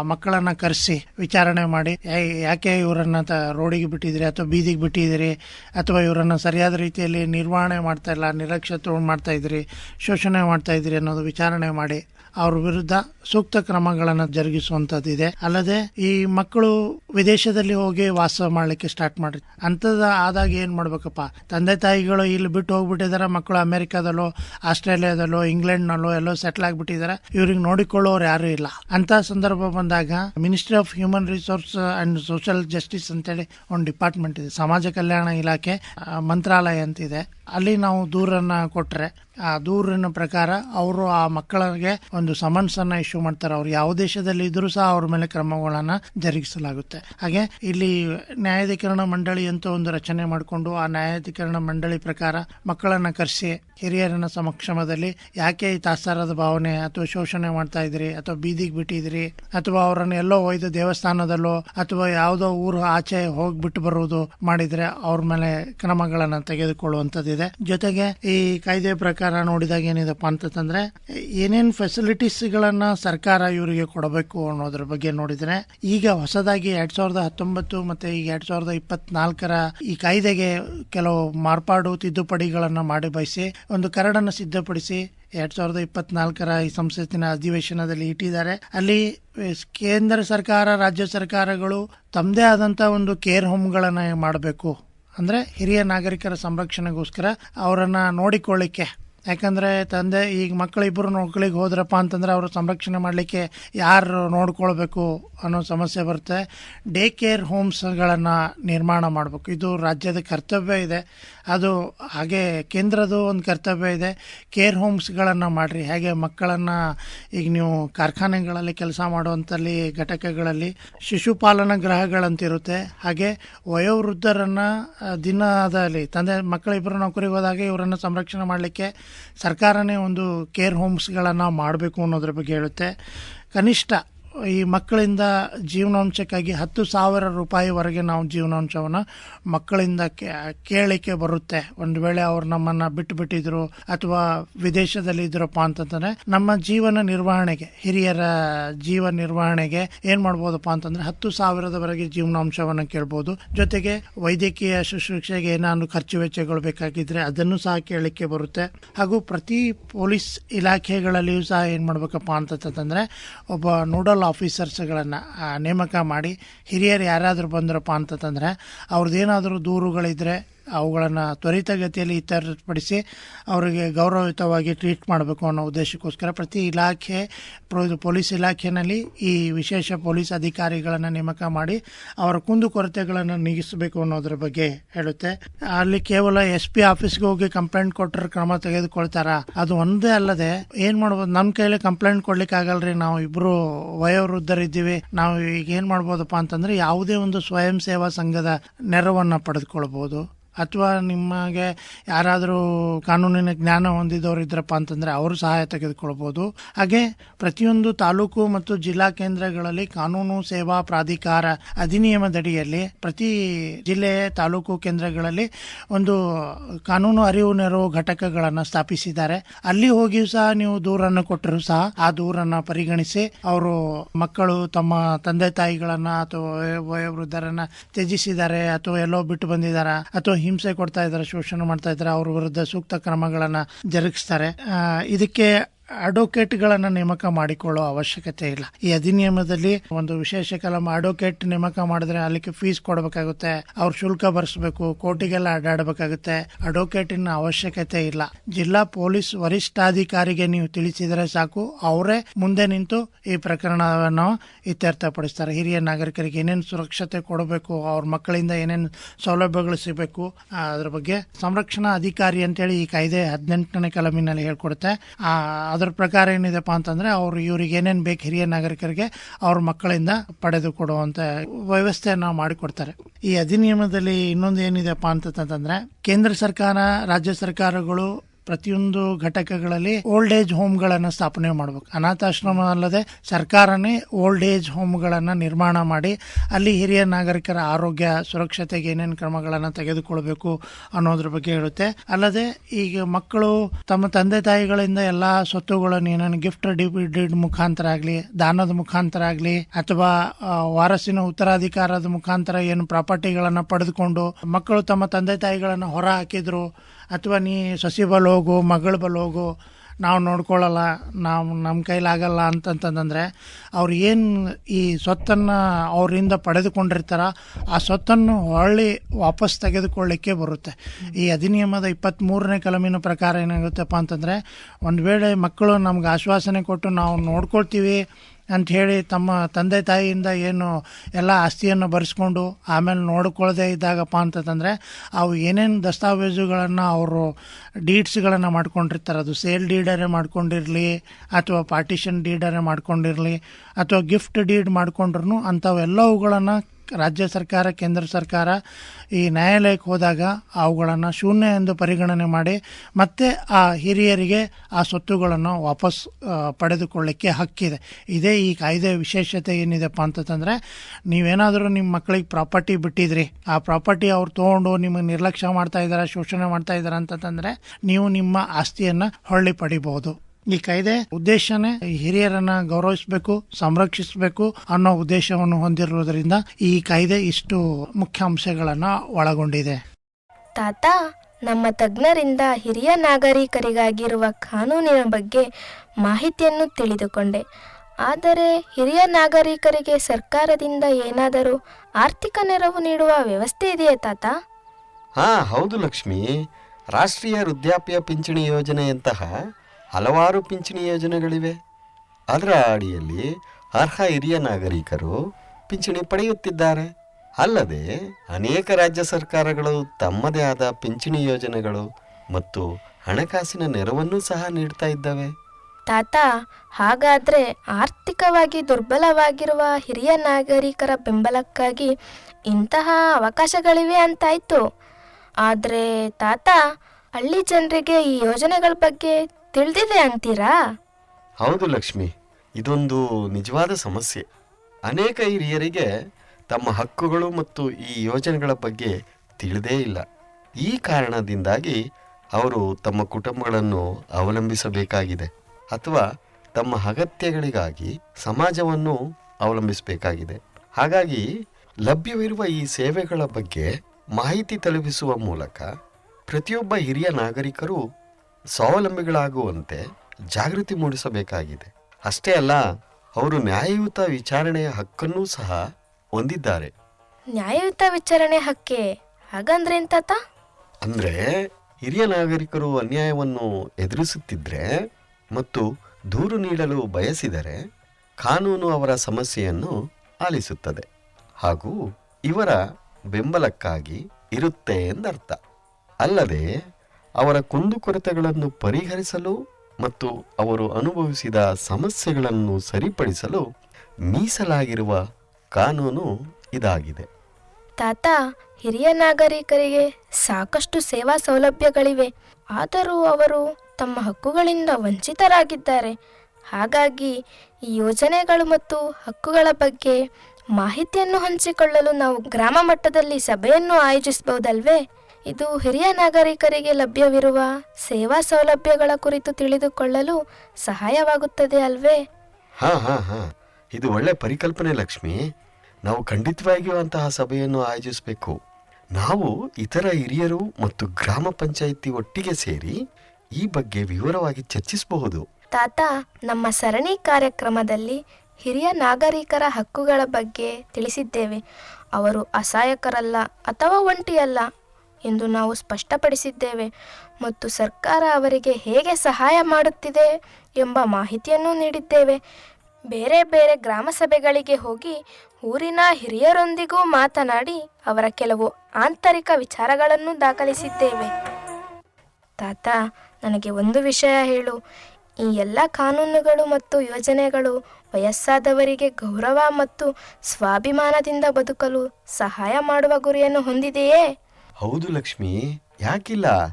ಮಕ್ಕಳನ್ನ ಕರೆಸಿ ವಿಚಾರಣೆ ಮಾಡಿ ಯಾಕೆ ಇವರನ್ನ ರೋಡಿಗೆ ಬಿಟ್ಟಿದ್ರಿ ಅಥವಾ ಬೀದಿಗೆ ಬಿಟ್ಟಿದ್ದೀರಿ ಅಥವಾ ಇವರನ್ನ ಸರಿಯಾದ ರೀತಿಯಲ್ಲಿ ನಿರ್ವಹಣೆ ಮಾಡ್ತಾ ಇಲ್ಲ ನಿರ್ಲಕ್ಷ್ಯ ಮಾಡ್ತಾ ಇದ್ರಿ ಶೋಷಣೆ ಮಾಡ್ತಾ ಇದ್ರಿ ಅನ್ನೋದು ವಿಚಾರಣೆ ಮಾಡಿ. ಅವ್ರ ವಿರುದ್ಧ ಸೂಕ್ತ ಕ್ರಮಗಳನ್ನು ಜರುಗಿಸುವಂತದ್ದಿದೆ ಅಲ್ಲದೆ ಈ ಮಕ್ಕಳು ವಿದೇಶದಲ್ಲಿ ಹೋಗಿ ವಾಸ ಮಾಡ್ಲಿಕ್ಕೆ ಸ್ಟಾರ್ಟ್ ಮಾಡಿ ಅಂತದ ಆದಾಗ ಏನ್ ಮಾಡ್ಬೇಕಪ್ಪ? ತಂದೆ ತಾಯಿಗಳು ಇಲ್ಲಿ ಬಿಟ್ಟು ಹೋಗ್ಬಿಟ್ಟಿದಾರೆ, ಮಕ್ಕಳು ಅಮೆರಿಕಾದಲ್ಲೋ, ಆಸ್ಟ್ರೇಲಿಯಾದಲ್ಲೋ, ಇಂಗ್ಲೆಂಡ್ನಲ್ಲೋ ಎಲ್ಲೋ ಸೆಟ್ಲ್ ಆಗ್ಬಿಟ್ಟಿದಾರೆ. ಇವ್ರಿಗೆ ನೋಡಿಕೊಳ್ಳೋರು ಯಾರು ಇಲ್ಲ. ಅಂತ ಸಂದರ್ಭ ಬಂದಾಗ ministry of human resource and social justice ಅಂತೇಳಿ ಒಂದು ಡಿಪಾರ್ಟ್ಮೆಂಟ್ ಇದೆ. ಸಮಾಜ ಕಲ್ಯಾಣ ಇಲಾಖೆ ಮಂತ್ರಾಲಯ ಅಂತಿದೆ. ಅಲ್ಲಿ ನಾವು ದೂರನ್ನ ಕೊಟ್ರೆ, ಆ ದೂರಿನ ಪ್ರಕಾರ ಅವರು ಆ ಮಕ್ಕಳಿಗೆ ಒಂದು ಸಮನ್ಸ್ ಅನ್ನ ಇಶ್ಯೂ ಮಾಡ್ತಾರೆ. ಅವ್ರು ಯಾವ ದೇಶದಲ್ಲಿ ಇದ್ರೂ ಸಹ ಅವ್ರ ಮೇಲೆ ಕ್ರಮಗಳನ್ನ ಜರುಗಿಸಲಾಗುತ್ತೆ. ಹಾಗೆ ಇಲ್ಲಿ ನ್ಯಾಯಾಧಿಕರಣ ಮಂಡಳಿ ಅಂತ ಒಂದು ರಚನೆ ಮಾಡಿಕೊಂಡು ಆ ನ್ಯಾಯಾಧಿಕರಣ ಮಂಡಳಿ ಪ್ರಕಾರ ಮಕ್ಕಳನ್ನ ಕರೆಸಿ ಹಿರಿಯರನ್ನ ಸಮಕ್ಷಮದಲ್ಲಿ ಯಾಕೆ ಈ ತಾತ್ಸಾರದ ಭಾವನೆ ಅಥವಾ ಶೋಷಣೆ ಮಾಡ್ತಾ ಇದ್ರಿ ಅಥವಾ ಬೀದಿಗೆ ಬಿಟ್ಟಿದ್ರಿ? ಅಥವಾ ಅವರನ್ನ ಎಲ್ಲೋ ಒಯ್ದು ದೇವಸ್ಥಾನದಲ್ಲೋ ಅಥವಾ ಯಾವುದೋ ಊರು ಆಚೆ ಹೋಗ್ಬಿಟ್ಟು ಬರುವುದು ಮಾಡಿದ್ರೆ ಅವ್ರ ಮೇಲೆ ಕ್ರಮಗಳನ್ನ ತೆಗೆದುಕೊಳ್ಳುವಂತದ್ದಿದೆ ಜೊತೆಗೆ ಈ ಕಾಯ್ದೆ ಪ್ರಕಾರ ನೋಡಿದಾಗ ಏನಿದೆಪ್ಪ ಅಂತಂದ್ರೆ, ಏನೇನ್ ಫೆಸಿಲಿಟೀಸ್ ಗಳನ್ನ ಸರ್ಕಾರ ಇವರಿಗೆ ಕೊಡಬೇಕು ಅನ್ನೋದ್ರ ಬಗ್ಗೆ ನೋಡಿದ್ರೆ, ಈಗ ಹೊಸದಾಗಿ ಎರಡ್ ಸಾವಿರದ ಹತ್ತೊಂಬತ್ತು ಮತ್ತೆ ಈಗ ಎರಡ್ ಸಾವಿರದ ಇಪ್ಪತ್ನಾಲ್ಕರ ಈ ಕಾಯ್ದೆಗೆ ಕೆಲವು ಮಾರ್ಪಾಡು ತಿದ್ದುಪಡಿಗಳನ್ನ ಮಾಡಿ ಬಯಸಿ ಒಂದು ಕರಡನ್ನು ಸಿದ್ಧಪಡಿಸಿ ಎರಡ್ ಸಾವಿರದ ಇಪ್ಪತ್ನಾಲ್ಕರ ಈ ಸಂಸತ್ತಿನ ಅಧಿವೇಶನದಲ್ಲಿ ಇಟ್ಟಿದ್ದಾರೆ. ಅಲ್ಲಿ ಕೇಂದ್ರ ಸರ್ಕಾರ, ರಾಜ್ಯ ಸರ್ಕಾರಗಳು ತಮ್ಮದೇ ಆದಂತ ಒಂದು ಕೇರ್ ಹೋಮ್ಗಳನ್ನ ಮಾಡಬೇಕು. ಅಂದ್ರೆ ಹಿರಿಯ ನಾಗರಿಕರ ಸಂರಕ್ಷಣೆಗೋಸ್ಕರ ಅವರನ್ನ ನೋಡಿಕೊಳ್ಳಿಕ್ಕೆ. ಯಾಕಂದ್ರೆ ತಂದೆ, ಈಗ ಮಕ್ಕಳಿಬ್ಬರು ಮಕ್ಕಳಿಗೆ ಹೋದ್ರಪ್ಪ ಅಂತಂದರೆ ಅವರು ಸಂರಕ್ಷಣೆ ಮಾಡಲಿಕ್ಕೆ ಯಾರು ನೋಡ್ಕೊಳ್ಬೇಕು ಅನ್ನೋ ಸಮಸ್ಯೆ ಬರುತ್ತೆ. ಡೇ ಕೇರ್ ಹೋಮ್ಸ್ಗಳನ್ನು ನಿರ್ಮಾಣ ಮಾಡಬೇಕು. ಇದು ರಾಜ್ಯದ ಕರ್ತವ್ಯ ಇದೆ. ಅದು ಹಾಗೆ ಕೇಂದ್ರದ ಒಂದು ಕರ್ತವ್ಯ ಇದೆ. ಕೇರ್ ಹೋಮ್ಸ್ಗಳನ್ನು ಮಾಡಿರಿ. ಹೇಗೆ ಮಕ್ಕಳನ್ನು ಈಗ ನೀವು ಕಾರ್ಖಾನೆಗಳಲ್ಲಿ ಕೆಲಸ ಮಾಡುವಂಥಲ್ಲಿ ಘಟಕಗಳಲ್ಲಿ, ಶಿಶುಪಾಲನಾ ಗೃಹಗಳಂತಿರುತ್ತೆ. ಹಾಗೆ ವಯೋವೃದ್ಧರನ್ನು ದಿನದಲ್ಲಿ, ತಂದೆ ಮಕ್ಕಳಿಬ್ಬರು ನೌಕರಿಗೆ ಹೋದಾಗ ಇವರನ್ನು ಸಂರಕ್ಷಣೆ ಮಾಡಲಿಕ್ಕೆ ಸರ್ಕಾರನೇ ಒಂದು ಕೇರ್ ಹೋಮ್ಸ್ಗಳನ್ನು ಮಾಡಬೇಕು ಅನ್ನೋದ್ರ ಬಗ್ಗೆ ಹೇಳುತ್ತೆ. ಕನಿಷ್ಠ ಈ ಮಕ್ಕಳಿಂದ ಜೀವನಾಂಶಕ್ಕಾಗಿ ಹತ್ತು ಸಾವಿರ ರೂಪಾಯಿವರೆಗೆ ನಾವು ಜೀವನಾಂಶವನ್ನು ಮಕ್ಕಳಿಂದ ಕೇಳಿಕೆ ಬರುತ್ತೆ. ಒಂದು ವೇಳೆ ಅವ್ರು ನಮ್ಮನ್ನ ಬಿಟ್ಟು ಬಿಟ್ಟಿದ್ರು ಅಥವಾ ವಿದೇಶದಲ್ಲಿ ಇದ್ರಪ್ಪ ಅಂತಂದ್ರೆ ನಮ್ಮ ಜೀವನ ನಿರ್ವಹಣೆಗೆ, ಹಿರಿಯರ ಜೀವ ನಿರ್ವಹಣೆಗೆ ಏನ್ ಮಾಡ್ಬೋದಪ್ಪ ಅಂತಂದ್ರೆ ಹತ್ತು ಸಾವಿರದವರೆಗೆ ಜೀವನಾಂಶವನ್ನು ಕೇಳ್ಬೋದು. ಜೊತೆಗೆ ವೈದ್ಯಕೀಯ ಶುಶ್ರೂಷೆಗೆ ಏನಾದ್ರು ಖರ್ಚು ವೆಚ್ಚಗಳು ಬೇಕಾಗಿದ್ರೆ ಅದನ್ನು ಸಹ ಕೇಳಲಿಕ್ಕೆ ಬರುತ್ತೆ. ಹಾಗೂ ಪ್ರತಿ ಪೊಲೀಸ್ ಇಲಾಖೆಗಳಲ್ಲಿಯೂ ಸಹ ಏನ್ ಮಾಡ್ಬೇಕಪ್ಪ ಅಂತಂದ್ರೆ ಒಬ್ಬ ನೋಡಲ್ ಆಫೀಸರ್ಸ್ಗಳನ್ನ ನೇಮಕ ಮಾಡಿ ಹಿರಿಯರು ಯಾರಾದರೂ ಬಂದ್ರಪ್ಪ ಅವ್ರದ್ದು ಅವ್ರದ್ದೇನಾದರೂ ದೂರುಗಳಿದ್ರೆ ಅವುಗಳನ್ನು ತ್ವರಿತಗತಿಯಲ್ಲಿ ಇತರಪಡಿಸಿ ಅವರಿಗೆ ಗೌರವಯುತವಾಗಿ ಟ್ರೀಟ್ ಮಾಡಬೇಕು ಅನ್ನೋ ಉದ್ದೇಶಕ್ಕೋಸ್ಕರ ಪ್ರತಿ ಇಲಾಖೆ ಪೊಲೀಸ್ ಇಲಾಖೆಯಲ್ಲಿ ಈ ವಿಶೇಷ ಪೊಲೀಸ್ ಅಧಿಕಾರಿಗಳನ್ನು ನೇಮಕ ಮಾಡಿ ಅವರ ಕುಂದುಕೊರತೆಗಳನ್ನು ನೀಗಿಸಬೇಕು ಅನ್ನೋದ್ರ ಬಗ್ಗೆ ಹೇಳುತ್ತೆ. ಅಲ್ಲಿ ಕೇವಲ ಎಸ್ ಪಿ ಆಫೀಸ್ಗೆ ಹೋಗಿ ಕಂಪ್ಲೇಂಟ್ ಕೊಟ್ಟರೆ ಕ್ರಮ ತೆಗೆದುಕೊಳ್ತಾರ? ಅದು ಒಂದೇ ಅಲ್ಲದೆ ಏನು ಮಾಡ್ಬೋದು? ನಮ್ಮ ಕೈಲಿ ಕಂಪ್ಲೇಂಟ್ ಕೊಡ್ಲಿಕ್ಕೆ ಆಗಲ್ರಿ ನಾವು ಇಬ್ರು ವಯೋವೃದ್ಧರಿದ್ದೀವಿ, ನಾವು ಈಗ ಏನು ಮಾಡ್ಬೋದಪ್ಪ ಅಂತಂದ್ರೆ ಯಾವುದೇ ಒಂದು ಸ್ವಯಂ ಸೇವಾ ಸಂಘದ ನೆರವನ್ನು ಪಡೆದುಕೊಳ್ಬಹುದು ಅಥವಾ ನಿಮಗೆ ಯಾರಾದರೂ ಕಾನೂನಿನ ಜ್ಞಾನ ಹೊಂದಿದವರು ಇದ್ರಪ್ಪ ಅಂತಂದರೆ ಅವರು ಸಹಾಯ ತೆಗೆದುಕೊಳ್ಬೋದು. ಹಾಗೆ ಪ್ರತಿಯೊಂದು ತಾಲೂಕು ಮತ್ತು ಜಿಲ್ಲಾ ಕೇಂದ್ರಗಳಲ್ಲಿ ಕಾನೂನು ಸೇವಾ ಪ್ರಾಧಿಕಾರ ಅಧಿನಿಯಮದಡಿಯಲ್ಲಿ ಪ್ರತಿ ಜಿಲ್ಲೆ ತಾಲೂಕು ಕೇಂದ್ರಗಳಲ್ಲಿ ಒಂದು ಕಾನೂನು ಅರಿವು ನೆರವು ಘಟಕಗಳನ್ನು ಸ್ಥಾಪಿಸಿದ್ದಾರೆ. ಅಲ್ಲಿ ಹೋಗಿಯೂ ಸಹ ನೀವು ದೂರನ್ನು ಕೊಟ್ಟರು ಸಹ ಆ ದೂರನ್ನು ಪರಿಗಣಿಸಿ ಅವರು ಮಕ್ಕಳು, ತಮ್ಮ ತಂದೆ ತಾಯಿಗಳನ್ನು ಅಥವಾ ವಯೋವೃದ್ಧರನ್ನು ತ್ಯಜಿಸಿದ್ದಾರೆ ಅಥವಾ ಎಲ್ಲೋ ಬಿಟ್ಟು ಬಂದಿದ್ದಾರೆ ಅಥವಾ ಹಿಂಸೆ ಕೊಡ್ತಾ ಇದ್ದಾರೆ ಶೋಷಣೆ ಮಾಡ್ತಾ ಇದ್ದಾರೆ ಅವ್ರ ವಿರುದ್ಧ ಸೂಕ್ತ ಕ್ರಮಗಳನ್ನು ಜರುಗಿಸ್ತಾರೆ. ಇದಕ್ಕೆ ಅಡ್ವೊಕೇಟ್ಗಳನ್ನ ನೇಮಕ ಮಾಡಿಕೊಳ್ಳೋ ಅವಶ್ಯಕತೆ ಇಲ್ಲ. ಈ ಅಧಿನಿಯಮದಲ್ಲಿ ಒಂದು ವಿಶೇಷ ಕಲಂ ಅಡ್ವೊಕೇಟ್ ನೇಮಕ ಮಾಡಿದ್ರೆ ಅಲ್ಲಿಗೆ ಫೀಸ್ ಕೊಡಬೇಕಾಗುತ್ತೆ, ಅವ್ರ ಶುಲ್ಕ ಭರಿಸಬೇಕು, ಕೋರ್ಟಿಗೆಲ್ಲ ಅಡ್ಡಾಡಬೇಕಾಗುತ್ತೆ. ಅಡ್ವೊಕೇಟಿನ ಅವಶ್ಯಕತೆ ಇಲ್ಲ. ಜಿಲ್ಲಾ ಪೊಲೀಸ್ ವರಿಷ್ಠಾಧಿಕಾರಿಗೆ ನೀವು ತಿಳಿಸಿದರೆ ಸಾಕು, ಅವರೇ ಮುಂದೆ ನಿಂತು ಈ ಪ್ರಕರಣವನ್ನು ಇತ್ಯರ್ಥಪಡಿಸ್ತಾರೆ. ಹಿರಿಯ ನಾಗರಿಕರಿಗೆ ಏನೇನು ಸುರಕ್ಷತೆ ಕೊಡಬೇಕು, ಅವ್ರ ಮಕ್ಕಳಿಂದ ಏನೇನು ಸೌಲಭ್ಯಗಳು ಸಿಗಬೇಕು ಅದ್ರ ಬಗ್ಗೆ ಸಂರಕ್ಷಣಾ ಅಧಿಕಾರಿ ಅಂತೇಳಿ ಈ ಕಾಯ್ದೆ ಹದಿನೆಂಟನೇ ಕಲಮಿನಲ್ಲಿ ಹೇಳ್ಕೊಡುತ್ತೆ. ಅದ್ರ ಪ್ರಕಾರ ಏನಿದೆಪ್ಪ ಅಂತಂದ್ರೆ ಅವ್ರು ಇವ್ರಿಗೆ ಏನೇನು ಬೇಕು ಹಿರಿಯ ನಾಗರಿಕರಿಗೆ ಅವ್ರ ಮಕ್ಕಳಿಂದ ಪಡೆದು ಕೊಡುವಂತ ವ್ಯವಸ್ಥೆಯನ್ನ ಮಾಡಿಕೊಡ್ತಾರೆ. ಈ ಅಧಿನಿಯಮದಲ್ಲಿ ಇನ್ನೊಂದು ಏನಿದೆಪ್ಪ ಅಂತಂದ್ರೆ ಕೇಂದ್ರ ಸರ್ಕಾರ, ರಾಜ್ಯ ಸರ್ಕಾರಗಳು ಪ್ರತಿಯೊಂದು ಘಟಕಗಳಲ್ಲಿ ಓಲ್ಡ್ ಏಜ್ ಹೋಮ್ಗಳನ್ನು ಸ್ಥಾಪನೆ ಮಾಡಬೇಕು. ಅನಾಥಾಶ್ರಮ ಅಲ್ಲದೆ ಸರ್ಕಾರನೇ ಓಲ್ಡ್ ಏಜ್ ಹೋಮ್ಗಳನ್ನು ನಿರ್ಮಾಣ ಮಾಡಿ ಅಲ್ಲಿ ಹಿರಿಯ ನಾಗರಿಕರ ಆರೋಗ್ಯ, ಸುರಕ್ಷತೆಗೆ ಏನೇನು ಕ್ರಮಗಳನ್ನು ತೆಗೆದುಕೊಳ್ಬೇಕು ಅನ್ನೋದ್ರ ಬಗ್ಗೆ ಹೇಳುತ್ತೆ. ಅಲ್ಲದೆ ಈಗ ಮಕ್ಕಳು ತಮ್ಮ ತಂದೆ ತಾಯಿಗಳಿಂದ ಎಲ್ಲಾ ಸ್ವತ್ತುಗಳನ್ನು ಏನೇನು ಗಿಫ್ಟ್ ಡಿಡ್ ಮುಖಾಂತರ ಆಗಲಿ, ದಾನದ ಮುಖಾಂತರ ಆಗಲಿ, ಅಥವಾ ವಾರಸಿನ ಉತ್ತರಾಧಿಕಾರದ ಮುಖಾಂತರ ಏನು ಪ್ರಾಪರ್ಟಿಗಳನ್ನ ಪಡೆದುಕೊಂಡು ಮಕ್ಕಳು ತಮ್ಮ ತಂದೆ ತಾಯಿಗಳನ್ನು ಹೊರ ಹಾಕಿದ್ರು ಅಥವಾ ನೀ ಸಸಿ ಬಲ್ ಹೋಗು, ಮಗಳ ಬಲ್ ಹೋಗು, ನಾವು ನೋಡ್ಕೊಳ್ಳಲ್ಲ ನಾವು ನಮ್ಮ ಕೈಲಾಗಲ್ಲ ಅಂತಂತಂದರೆ ಅವ್ರು ಏನು ಈ ಸ್ವತ್ತನ್ನು ಅವರಿಂದ ಪಡೆದುಕೊಂಡಿರ್ತಾರ, ಆ ಸ್ವತ್ತನ್ನು ಹೊಳ್ಳಿ ವಾಪಸ್ ತೆಗೆದುಕೊಳ್ಳಿಕ್ಕೆ ಬರುತ್ತೆ. ಈ ಅಧಿನಿಯಮದ ಇಪ್ಪತ್ತ್ಮೂರನೇ ಕಲಮಿನ ಪ್ರಕಾರ ಏನಾಗುತ್ತಪ್ಪ ಅಂತಂದರೆ, ಒಂದು ವೇಳೆ ಮಕ್ಕಳು ನಮ್ಗೆ ಆಶ್ವಾಸನೆ ಕೊಟ್ಟು ನಾವು ನೋಡ್ಕೊಳ್ತೀವಿ ಅಂತ ಹೇಳಿ ತಮ್ಮ ತಂದೆ ತಾಯಿಯಿಂದ ಏನು ಎಲ್ಲ ಆಸ್ತಿಯನ್ನು ಬರೆಸ್ಕೊಂಡು ಆಮೇಲೆ ನೋಡ್ಕೊಳ್ಳದೆ ಇದ್ದಾಗಪ್ಪ ಅಂತಂದರೆ ಅವು ಏನೇನು ದಸ್ತಾವೇಜುಗಳನ್ನು ಅವರು ಡೀಡ್ಸ್ಗಳನ್ನು ಮಾಡ್ಕೊಂಡಿರ್ತಾರೆ. ಅದು ಸೇಲ್ ಡೀಡರೇ ಮಾಡ್ಕೊಂಡಿರಲಿ ಅಥವಾ ಪಾರ್ಟಿಷನ್ ಡೀಡರೇ ಮಾಡ್ಕೊಂಡಿರಲಿ ಅಥವಾ ಗಿಫ್ಟ್ ಡೀಡ್ ಮಾಡ್ಕೊಂಡ್ರು ಅಂಥವೆಲ್ಲವುಗಳನ್ನು ರಾಜ್ಯ ಸರ್ಕಾರ, ಕೇಂದ್ರ ಸರ್ಕಾರ ಈ ನ್ಯಾಯಾಲಯಕ್ಕೆ ಹೋದಾಗ ಅವುಗಳನ್ನು ಶೂನ್ಯ ಎಂದು ಪರಿಗಣನೆ ಮಾಡಿ ಮತ್ತೆ ಆ ಹಿರಿಯರಿಗೆ ಆ ಸ್ವತ್ತುಗಳನ್ನು ವಾಪಸ್ ಪಡೆದುಕೊಳ್ಳಿಕ್ಕೆ ಹಕ್ಕಿದೆ. ಇದೇ ಈ ಕಾಯ್ದೆ ವಿಶೇಷತೆ ಏನಿದೆಪ್ಪ ಅಂತಂದರೆ ನೀವೇನಾದರೂ ನಿಮ್ಮ ಮಕ್ಕಳಿಗೆ ಪ್ರಾಪರ್ಟಿ ಬಿಟ್ಟಿದ್ರಿ, ಆ ಪ್ರಾಪರ್ಟಿ ಅವ್ರು ತೊಗೊಂಡು ನಿಮಗೆ ನಿರ್ಲಕ್ಷ್ಯ ಮಾಡ್ತಾ ಇದ್ದಾರೆ ಶೋಷಣೆ ಮಾಡ್ತಾ ಇದ್ದಾರೆ ಅಂತಂದರೆ ನೀವು ನಿಮ್ಮ ಆಸ್ತಿಯನ್ನು ಹೊಳ್ಳಿ ಪಡಿಬಹುದು. ಈ ಕಾಯ್ದೆ ಉದ್ದೇಶನೇ ಹಿರಿಯರನ್ನ ಗೌರವಿಸಬೇಕು ಸಂರಕ್ಷಿಸಬೇಕು ಅನ್ನೋ ಉದ್ದೇಶವನ್ನು ಹೊಂದಿರುವುದರಿಂದ ಈ ಕಾಯ್ದೆ ಇಷ್ಟು ಮುಖ್ಯ ಅಂಶಗಳನ್ನ ಒಳಗೊಂಡಿದೆ. ತಾತ ನಮ್ಮ ತಜ್ಞರಿಂದ ಹಿರಿಯ ನಾಗರಿಕರಿಗಾಗಿರುವ ಕಾನೂನಿನ ಬಗ್ಗೆ ಮಾಹಿತಿಯನ್ನು ತಿಳಿದುಕೊಂಡೆ. ಆದರೆ ಹಿರಿಯ ನಾಗರಿಕರಿಗೆ ಸರ್ಕಾರದಿಂದ ಏನಾದರೂ ಆರ್ಥಿಕ ನೆರವು ನೀಡುವ ವ್ಯವಸ್ಥೆ ಇದೆಯೇ ತಾತ? ಹಾ ಹೌದು ಲಕ್ಷ್ಮಿ. ರಾಷ್ಟ್ರೀಯ ವೃದ್ಧಾಪ್ಯ ಪಿಂಚಣಿ ಯೋಜನೆಯಂತಹ ಹಲವಾರು ಪಿಂಚಣಿ ಯೋಜನೆಗಳಿವೆ. ಅದರ ಅಡಿಯಲ್ಲಿ ಅರ್ಹ ಹಿರಿಯ ನಾಗರಿಕರು ಪಿಂಚಣಿ ಪಡೆಯುತ್ತಿದ್ದಾರೆ. ಅಲ್ಲದೆ ಅನೇಕ ರಾಜ್ಯ ಸರ್ಕಾರಗಳು ತಮ್ಮದೇ ಆದ ಪಿಂಚಣಿ ಯೋಜನೆಗಳು ಮತ್ತು ಹಣಕಾಸಿನ ನೆರವನ್ನು ಸಹ ನೀಡ್ತಾ ಇದ್ದಾವೆ. ತಾತ, ಹಾಗಾದ್ರೆ ಆರ್ಥಿಕವಾಗಿ ದುರ್ಬಲವಾಗಿರುವ ಹಿರಿಯ ನಾಗರಿಕರ ಬೆಂಬಲಕ್ಕಾಗಿ ಇಂತಹ ಅವಕಾಶಗಳಿವೆ ಅಂತಾಯ್ತು. ಆದರೆ ತಾತ, ಹಳ್ಳಿ ಜನರಿಗೆ ಈ ಯೋಜನೆಗಳ ಬಗ್ಗೆ ತಿಳಿದಿದೆ ಅಂತೀರಾ? ಹೌದು ಲಕ್ಷ್ಮಿ, ಇದೊಂದು ನಿಜವಾದ ಸಮಸ್ಯೆ. ಅನೇಕ ಹಿರಿಯರಿಗೆ ತಮ್ಮ ಹಕ್ಕುಗಳು ಮತ್ತು ಈ ಯೋಜನೆಗಳ ಬಗ್ಗೆ ತಿಳಿದೇ ಇಲ್ಲ. ಈ ಕಾರಣದಿಂದಾಗಿ ಅವರು ತಮ್ಮ ಕುಟುಂಬಗಳನ್ನು ಅವಲಂಬಿಸಬೇಕಾಗಿದೆ ಅಥವಾ ತಮ್ಮ ಅಗತ್ಯಗಳಿಗಾಗಿ ಸಮಾಜವನ್ನು ಅವಲಂಬಿಸಬೇಕಾಗಿದೆ. ಹಾಗಾಗಿ ಲಭ್ಯವಿರುವ ಈ ಸೇವೆಗಳ ಬಗ್ಗೆ ಮಾಹಿತಿ ತಲುಪಿಸುವ ಮೂಲಕ ಪ್ರತಿಯೊಬ್ಬ ಹಿರಿಯ ನಾಗರಿಕರು ಸ್ವಾವಲಂಬಿಗಳಾಗುವಂತೆ ಜಾಗೃತಿ ಮೂಡಿಸಬೇಕಾಗಿದೆ. ಅಷ್ಟೇ ಅಲ್ಲ ಅವರು ನ್ಯಾಯಯುತ ವಿಚಾರಣೆಯ ಹಕ್ಕನ್ನೂ ಸಹ ಹೊಂದಿದ್ದಾರೆ. ನ್ಯಾಯಯುತ ವಿಚಾರಣೆ ಹಕ್ಕೆ? ಹಾಗಂದ್ರೆ ತಾತ ಅಂದ್ರೆ ಹಿರಿಯ ನಾಗರಿಕರು ಅನ್ಯಾಯವನ್ನು ಎದುರಿಸುತ್ತಿದ್ರೆ ಮತ್ತು ದೂರು ನೀಡಲು ಬಯಸಿದರೆ ಕಾನೂನು ಅವರ ಸಮಸ್ಯೆಯನ್ನು ಆಲಿಸುತ್ತದೆ. ಹಾಗೂ ಇವರ ಬೆಂಬಲಕ್ಕಾಗಿ ಇರುತ್ತೆ ಎಂದರ್ಥ. ಅಲ್ಲದೆ ಅವರ ಕುಂದುಕೊರತೆಗಳನ್ನು ಪರಿಹರಿಸಲು ಮತ್ತು ಅವರು ಅನುಭವಿಸಿದ ಸಮಸ್ಯೆಗಳನ್ನು ಸರಿಪಡಿಸಲು ಮೀಸಲಾಗಿರುವ ಕಾನೂನು ಇದಾಗಿದೆ. ತಾತ, ಹಿರಿಯ ನಾಗರಿಕರಿಗೆ ಸಾಕಷ್ಟು ಸೇವಾ ಸೌಲಭ್ಯಗಳಿವೆ. ಆದರೂ ಅವರು ತಮ್ಮ ಹಕ್ಕುಗಳಿಂದ ವಂಚಿತರಾಗಿದ್ದಾರೆ. ಹಾಗಾಗಿ ಈ ಯೋಜನೆಗಳು ಮತ್ತು ಹಕ್ಕುಗಳ ಬಗ್ಗೆ ಮಾಹಿತಿಯನ್ನು ಹಂಚಿಕೊಳ್ಳಲು ನಾವು ಗ್ರಾಮ ಮಟ್ಟದಲ್ಲಿ ಸಭೆಯನ್ನು ಆಯೋಜಿಸಬಹುದಲ್ವೇ? ಇದು ಹಿರಿಯ ನಾಗರಿಕರಿಗೆ ಲಭ್ಯವಿರುವ ಸೇವಾ ಸೌಲಭ್ಯಗಳ ಕುರಿತು ತಿಳಿದುಕೊಳ್ಳಲು ಸಹಾಯವಾಗುತ್ತದೆ ಅಲ್ವೇ? ಹಾ ಹಾ ಹಾ. ಇದು ಒಳ್ಳೆ ಪರಿಕಲ್ಪನೆ ಲಕ್ಷ್ಮಿ. ನಾವು ಖಂಡಿತವಾಗಿಯೂ ಅಂತಹ ಸಭೆಯನ್ನು ಆಯೋಜಿಸಬೇಕು. ನಾವು ಇತರ ಹಿರಿಯರು ಮತ್ತು ಗ್ರಾಮ ಪಂಚಾಯಿತಿ ಒಟ್ಟಿಗೆ ಸೇರಿ ಈ ಬಗ್ಗೆ ವಿವರವಾಗಿ ಚರ್ಚಿಸಬಹುದು. ತಾತ ನಮ್ಮ ಸರಣಿ ಕಾರ್ಯಕ್ರಮದಲ್ಲಿ ಹಿರಿಯ ನಾಗರಿಕರ ಹಕ್ಕುಗಳ ಬಗ್ಗೆ ತಿಳಿಸಿದ್ದೇವೆ. ಅವರು ಅಸಹಾಯಕರಲ್ಲ ಅಥವಾ ಒಂಟಿಯಲ್ಲ? ಎಂದು ನಾವು ಸ್ಪಷ್ಟಪಡಿಸಿದ್ದೇವೆ. ಮತ್ತು ಸರ್ಕಾರ ಅವರಿಗೆ ಹೇಗೆ ಸಹಾಯ ಮಾಡುತ್ತಿದೆ ಎಂಬ ಮಾಹಿತಿಯನ್ನು ನೀಡಿದ್ದೇವೆ. ಬೇರೆ ಬೇರೆ ಗ್ರಾಮ ಸಭೆಗಳಿಗೆ ಹೋಗಿ ಊರಿನ ಹಿರಿಯರೊಂದಿಗೂ ಮಾತನಾಡಿ ಅವರ ಕೆಲವು ಆಂತರಿಕ ವಿಚಾರಗಳನ್ನು ದಾಖಲಿಸಿದ್ದೇವೆ. ತಾತ, ನನಗೆ ಒಂದು ವಿಷಯ ಹೇಳು. ಈ ಎಲ್ಲ ಕಾನೂನುಗಳು ಮತ್ತು ಯೋಜನೆಗಳು ವಯಸ್ಸಾದವರಿಗೆ ಗೌರವ ಮತ್ತು ಸ್ವಾಭಿಮಾನದಿಂದ ಬದುಕಲು ಸಹಾಯ ಮಾಡುವ ಗುರಿಯನ್ನು ಹೊಂದಿದೆಯೇ? ಹೌದು ಲಕ್ಷ್ಮಿ, ಯಾಕಿಲ್ಲ?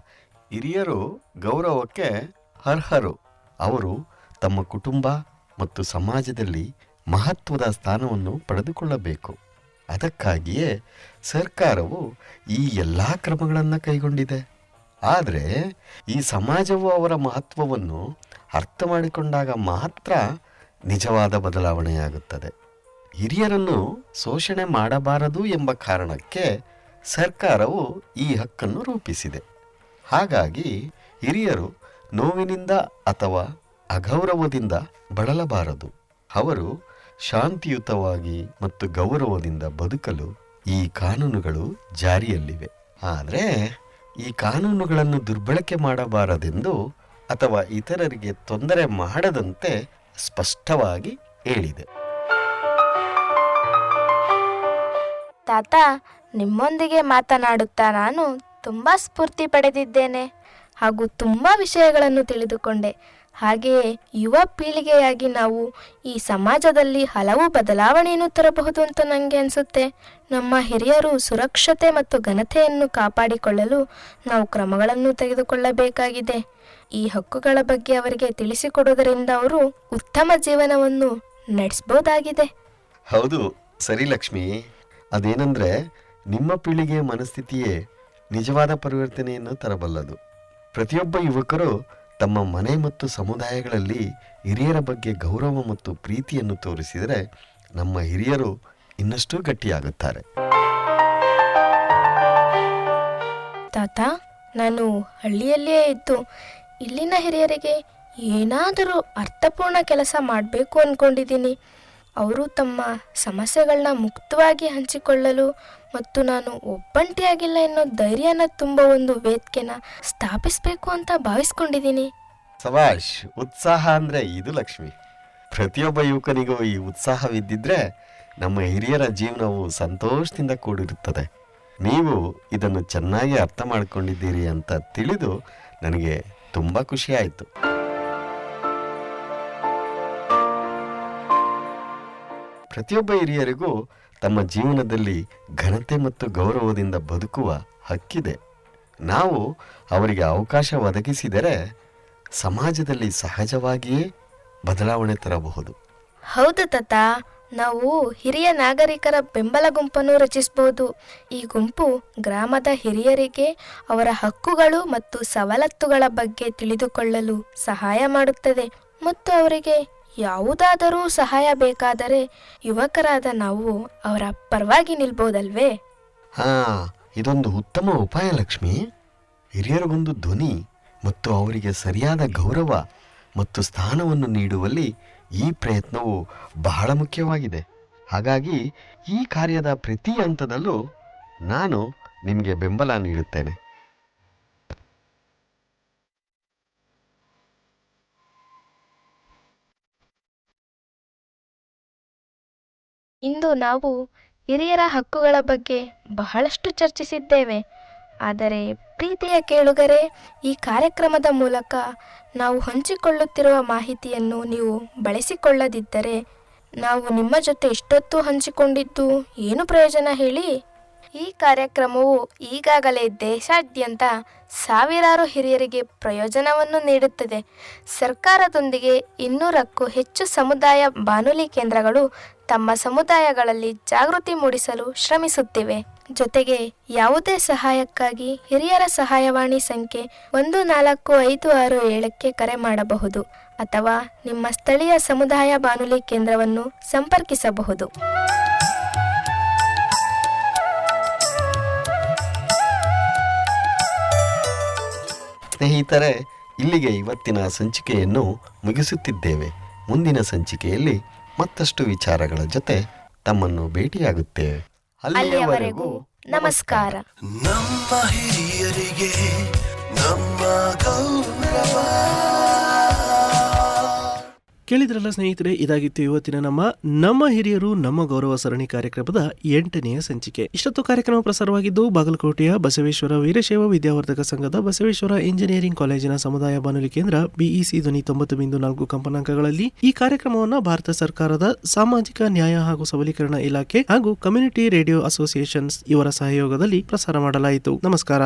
ಹಿರಿಯರು ಗೌರವಕ್ಕೆ ಅರ್ಹರು. ಅವರು ತಮ್ಮ ಕುಟುಂಬ ಮತ್ತು ಸಮಾಜದಲ್ಲಿ ಮಹತ್ವದ ಸ್ಥಾನವನ್ನು ಪಡೆದುಕೊಳ್ಳಬೇಕು. ಅದಕ್ಕಾಗಿಯೇ ಸರ್ಕಾರವು ಈ ಎಲ್ಲ ಕ್ರಮಗಳನ್ನು ಕೈಗೊಂಡಿದೆ. ಆದರೆ ಈ ಸಮಾಜವು ಅವರ ಮಹತ್ವವನ್ನು ಅರ್ಥ ಮಾಡಿಕೊಂಡಾಗ ಮಾತ್ರ ನಿಜವಾದ ಬದಲಾವಣೆಯಾಗುತ್ತದೆ. ಹಿರಿಯರನ್ನು ಶೋಷಣೆ ಮಾಡಬಾರದು ಎಂಬ ಕಾರಣಕ್ಕೆ ಸರ್ಕಾರವು ಈ ಹಕ್ಕನ್ನು ರೂಪಿಸಿದೆ. ಹಾಗಾಗಿ ಹಿರಿಯರು ನೋವಿನಿಂದ ಅಥವಾ ಅಗೌರವದಿಂದ ಬಳಲಬಾರದು. ಅವರು ಶಾಂತಿಯುತವಾಗಿ ಮತ್ತು ಗೌರವದಿಂದ ಬದುಕಲು ಈ ಕಾನೂನುಗಳು ಜಾರಿಯಲ್ಲಿವೆ. ಆದರೆ ಈ ಕಾನೂನುಗಳನ್ನು ದುರ್ಬಳಕೆ ಮಾಡಬಾರದೆಂದು ಅಥವಾ ಇತರರಿಗೆ ತೊಂದರೆ ಮಾಡದಂತೆ ಸ್ಪಷ್ಟವಾಗಿ ಹೇಳಿದೆ. ತಾತ ನಿಮ್ಮೊಂದಿಗೆ ಮಾತನಾಡುತ್ತಾ ನಾನು ತುಂಬ ಸ್ಫೂರ್ತಿ ಪಡೆದಿದ್ದೇನೆ ಹಾಗೂ ತುಂಬ ವಿಷಯಗಳನ್ನು ತಿಳಿದುಕೊಂಡೆ. ಹಾಗೆಯೇ ಯುವ ಪೀಳಿಗೆಯಾಗಿ ನಾವು ಈ ಸಮಾಜದಲ್ಲಿ ಹಲವು ಬದಲಾವಣೆಯನ್ನು ತರಬಹುದು ಅಂತ ನನಗೆ ಅನಿಸುತ್ತೆ. ನಮ್ಮ ಹಿರಿಯರು ಸುರಕ್ಷತೆ ಮತ್ತು ಘನತೆಯನ್ನು ಕಾಪಾಡಿಕೊಳ್ಳಲು ನಾವು ಕ್ರಮಗಳನ್ನು ತೆಗೆದುಕೊಳ್ಳಬೇಕಾಗಿದೆ. ಈ ಹಕ್ಕುಗಳ ಬಗ್ಗೆ ಅವರಿಗೆ ತಿಳಿಸಿಕೊಡುವುದರಿಂದ ಅವರು ಉತ್ತಮ ಜೀವನವನ್ನು ನಡೆಸಬಹುದಾಗಿದೆ. ಹೌದು ಸರಿ ಲಕ್ಷ್ಮಿ. ಅದೇನೆಂದ್ರೆ ನಿಮ್ಮ ಪೀಳಿಗೆಯ ಮನಸ್ಥಿತಿಯೇ ನಿಜವಾದ ಪರಿವರ್ತನೆಯನ್ನು ತರಬಲ್ಲದು. ಪ್ರತಿಯೊಬ್ಬ ಯುವಕರು ತಮ್ಮ ಮನೆ ಮತ್ತು ಸಮುದಾಯಗಳಲ್ಲಿ ಹಿರಿಯರ ಬಗ್ಗೆ ಗೌರವ ಮತ್ತು ಪ್ರೀತಿಯನ್ನು ತೋರಿಸಿದರೆ ನಮ್ಮ ಹಿರಿಯರು ಇನ್ನಷ್ಟು ಗಟ್ಟಿಯಾಗುತ್ತಾರೆ. ತಾತ, ನಾನು ಹಳ್ಳಿಯಲ್ಲಿಯೇ ಇದ್ದು ಇಲ್ಲಿನ ಹಿರಿಯರಿಗೆ ಏನಾದರೂ ಅರ್ಥಪೂರ್ಣ ಕೆಲಸ ಮಾಡಬೇಕು ಅಂದ್ಕೊಂಡಿದ್ದೀನಿ ಅವರು ತಮ್ಮ ಸಮಸ್ಯೆಗಳನ್ನ ಮುಕ್ತವಾಗಿ ಹಂಚಿಕೊಳ್ಳಲು ಮತ್ತು ನಾನು ಒಬ್ಬಂಟಿಯಾಗಿಲ್ಲ ಎನ್ನೋ ಧೈರ್ಯನ ತುಂಬ ಒಂದು ವೇದಿಕೆನ ಸ್ಥಾಪಿಸಬೇಕು ಅಂತ ಭಾವಿಸ್ಕೊಂಡಿದ್ದೀನಿ. ಸವಾಶ್ ಉತ್ಸಾಹ ಅಂದ್ರೆ ಇದು ಲಕ್ಷ್ಮಿ. ಪ್ರತಿಯೊಬ್ಬ ಯುವಕನಿಗೂ ಈ ಉತ್ಸಾಹವಿದ್ದಿದ್ರೆ ನಮ್ಮ ಹಿರಿಯರ ಜೀವನವು ಸಂತೋಷದಿಂದ ಕೂಡಿರುತ್ತದೆ. ನೀವು ಇದನ್ನು ಚೆನ್ನಾಗಿ ಅರ್ಥ ಮಾಡ್ಕೊಂಡಿದ್ದೀರಿ ಅಂತ ತಿಳಿದು ನನಗೆ ತುಂಬ ಖುಷಿ ಪ್ರತಿಯೊಬ್ಬ ಹಿರಿಯರಿಗೂ ತಮ್ಮ ಜೀವನದಲ್ಲಿ ಘನತೆ ಮತ್ತು ಗೌರವದಿಂದ ಬದುಕುವ ಹಕ್ಕಿದೆ. ನಾವು ಅವರಿಗೆ ಅವಕಾಶ ಒದಗಿಸಿದರೆ ಸಮಾಜದಲ್ಲಿ ಸಹಜವಾಗಿಯೇ ಬದಲಾವಣೆ ತರಬಹುದು. ಹೌದು ತಾತ, ನಾವು ಹಿರಿಯ ನಾಗರಿಕರ ಬೆಂಬಲ ಗುಂಪನ್ನು ರಚಿಸಬಹುದು. ಈ ಗುಂಪು ಗ್ರಾಮದ ಹಿರಿಯರಿಗೆ ಅವರ ಹಕ್ಕುಗಳು ಮತ್ತು ಸವಲತ್ತುಗಳ ಬಗ್ಗೆ ತಿಳಿದುಕೊಳ್ಳಲು ಸಹಾಯ ಮಾಡುತ್ತದೆ ಮತ್ತು ಅವರಿಗೆ ಯಾವುದಾದರೂ ಸಹಾಯ ಬೇಕಾದರೆ ಯುವಕರಾದ ನಾವು ಅವರ ಪರವಾಗಿ ನಿಲ್ಬೋದಲ್ವೇ? ಹಾ, ಇದೊಂದು ಉತ್ತಮ ಉಪಾಯ ಲಕ್ಷ್ಮಿ. ಹಿರಿಯರಿಗೊಂದು ಧ್ವನಿ ಮತ್ತು ಅವರಿಗೆ ಸರಿಯಾದ ಗೌರವ ಮತ್ತು ಸ್ಥಾನವನ್ನು ನೀಡುವಲ್ಲಿ ಈ ಪ್ರಯತ್ನವು ಬಹಳ ಮುಖ್ಯವಾಗಿದೆ. ಹಾಗಾಗಿ ಈ ಕಾರ್ಯದ ಪ್ರತಿ ಹಂತದಲ್ಲೂ ನಾನು ನಿಮಗೆ ಬೆಂಬಲ ನೀಡುತ್ತೇನೆ. ಇಂದು ನಾವು ಹಿರಿಯರ ಹಕ್ಕುಗಳ ಬಗ್ಗೆ ಬಹಳಷ್ಟು ಚರ್ಚಿಸಿದ್ದೇವೆ. ಆದರೆ ಪ್ರೀತಿಯ ಕೇಳುಗರೆ, ಈ ಕಾರ್ಯಕ್ರಮದ ಮೂಲಕ ನಾವು ಹಂಚಿಕೊಳ್ಳುತ್ತಿರುವ ಮಾಹಿತಿಯನ್ನು ನೀವು ಬಳಸಿಕೊಳ್ಳದಿದ್ದರೆ ನಾವು ನಿಮ್ಮ ಜೊತೆ ಇಷ್ಟೊತ್ತು ಹಂಚಿಕೊಂಡಿದ್ದು ಏನು ಪ್ರಯೋಜನ ಹೇಳಿ? ಈ ಕಾರ್ಯಕ್ರಮವು ಈಗಾಗಲೇ ದೇಶಾದ್ಯಂತ ಸಾವಿರಾರು ಹಿರಿಯರಿಗೆ ಪ್ರಯೋಜನವನ್ನು ನೀಡುತ್ತದೆ. ಸರ್ಕಾರದೊಂದಿಗೆ ಇನ್ನೂರಕ್ಕೂ ಹೆಚ್ಚು ಸಮುದಾಯ ಬಾನುಲಿ ಕೇಂದ್ರಗಳು ತಮ್ಮ ಸಮುದಾಯಗಳಲ್ಲಿ ಜಾಗೃತಿ ಮೂಡಿಸಲು ಶ್ರಮಿಸುತ್ತಿವೆ. ಜೊತೆಗೆ ಯಾವುದೇ ಸಹಾಯಕ್ಕಾಗಿ ಹಿರಿಯರ ಸಹಾಯವಾಣಿ ಸಂಖ್ಯೆ ಒಂದು ನಾಲ್ಕು ಐದು ಆರು ಏಳಕ್ಕೆ ಕರೆ ಮಾಡಬಹುದು ಅಥವಾ ನಿಮ್ಮ ಸ್ಥಳೀಯ ಸಮುದಾಯ ಬಾನುಲಿ ಕೇಂದ್ರವನ್ನು ಸಂಪರ್ಕಿಸಬಹುದು. ಸ್ನೇಹಿತರೆ, ಇಲ್ಲಿಗೆ ಇವತ್ತಿನ ಸಂಚಿಕೆಯನ್ನು ಮುಗಿಸುತ್ತಿದ್ದೇವೆ. ಮುಂದಿನ ಸಂಚಿಕೆಯಲ್ಲಿ ಮತ್ತಷ್ಟು ವಿಚಾರಗಳ ಜೊತೆ ತಮ್ಮನ್ನು ಭೇಟಿಯಾಗುತ್ತೇವೆ ಅಲ್ಲಿಯವರೆಗೂ ನಮಸ್ಕಾರ. ನಮ್ಮ ಹಿರಿಯರಿಗೆ ನಮ್ಮ ಗೌರವ. ಕೇಳಿದ್ರಲ್ಲ ಸ್ನೇಹಿತರೆ, ಇದಾಗಿತ್ತು ಇವತ್ತಿನ ನಮ್ಮ ನಮ್ಮ ಹಿರಿಯರು, ನಮ್ಮ ಗೌರವ ಸರಣಿ ಕಾರ್ಯಕ್ರಮದ ಎಂಟನೆಯ ಸಂಚಿಕೆ. ಇಷ್ಟೊತ್ತು ಕಾರ್ಯಕ್ರಮ ಪ್ರಸಾರವಾಗಿದ್ದು ಬಾಗಲಕೋಟೆಯ ಬಸವೇಶ್ವರ ವೀರಶೈವ ವಿದ್ಯಾವರ್ಧಕ ಸಂಘದ ಬಸವೇಶ್ವರ ಇಂಜಿನಿಯರಿಂಗ್ ಕಾಲೇಜಿನ ಸಮುದಾಯ ಬಾನುಲಿ ಕೇಂದ್ರ, ಬಿಇಸಿ ಧ್ವನಿ ತೊಂಬತ್ತು ಬಿಂದು ನಾಲ್ಕು ಕಂಪನಾಂಕಗಳಲ್ಲಿ ಈ ಕಾರ್ಯಕ್ರಮವನ್ನು ಭಾರತ ಸರ್ಕಾರದ ಸಾಮಾಜಿಕ ನ್ಯಾಯ ಹಾಗೂ ಸಬಲೀಕರಣ ಇಲಾಖೆ ಹಾಗೂ ಕಮ್ಯುನಿಟಿ ರೇಡಿಯೋ ಅಸೋಸಿಯೇಷನ್ಸ್ ಇವರ ಸಹಯೋಗದಲ್ಲಿ ಪ್ರಸಾರ ಮಾಡಲಾಯಿತು. ನಮಸ್ಕಾರ.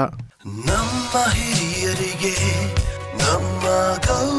ನಮ್ಮ ಹಿರಿಯರಿಗೆ, ನಮ್ಮ ಗೌರವ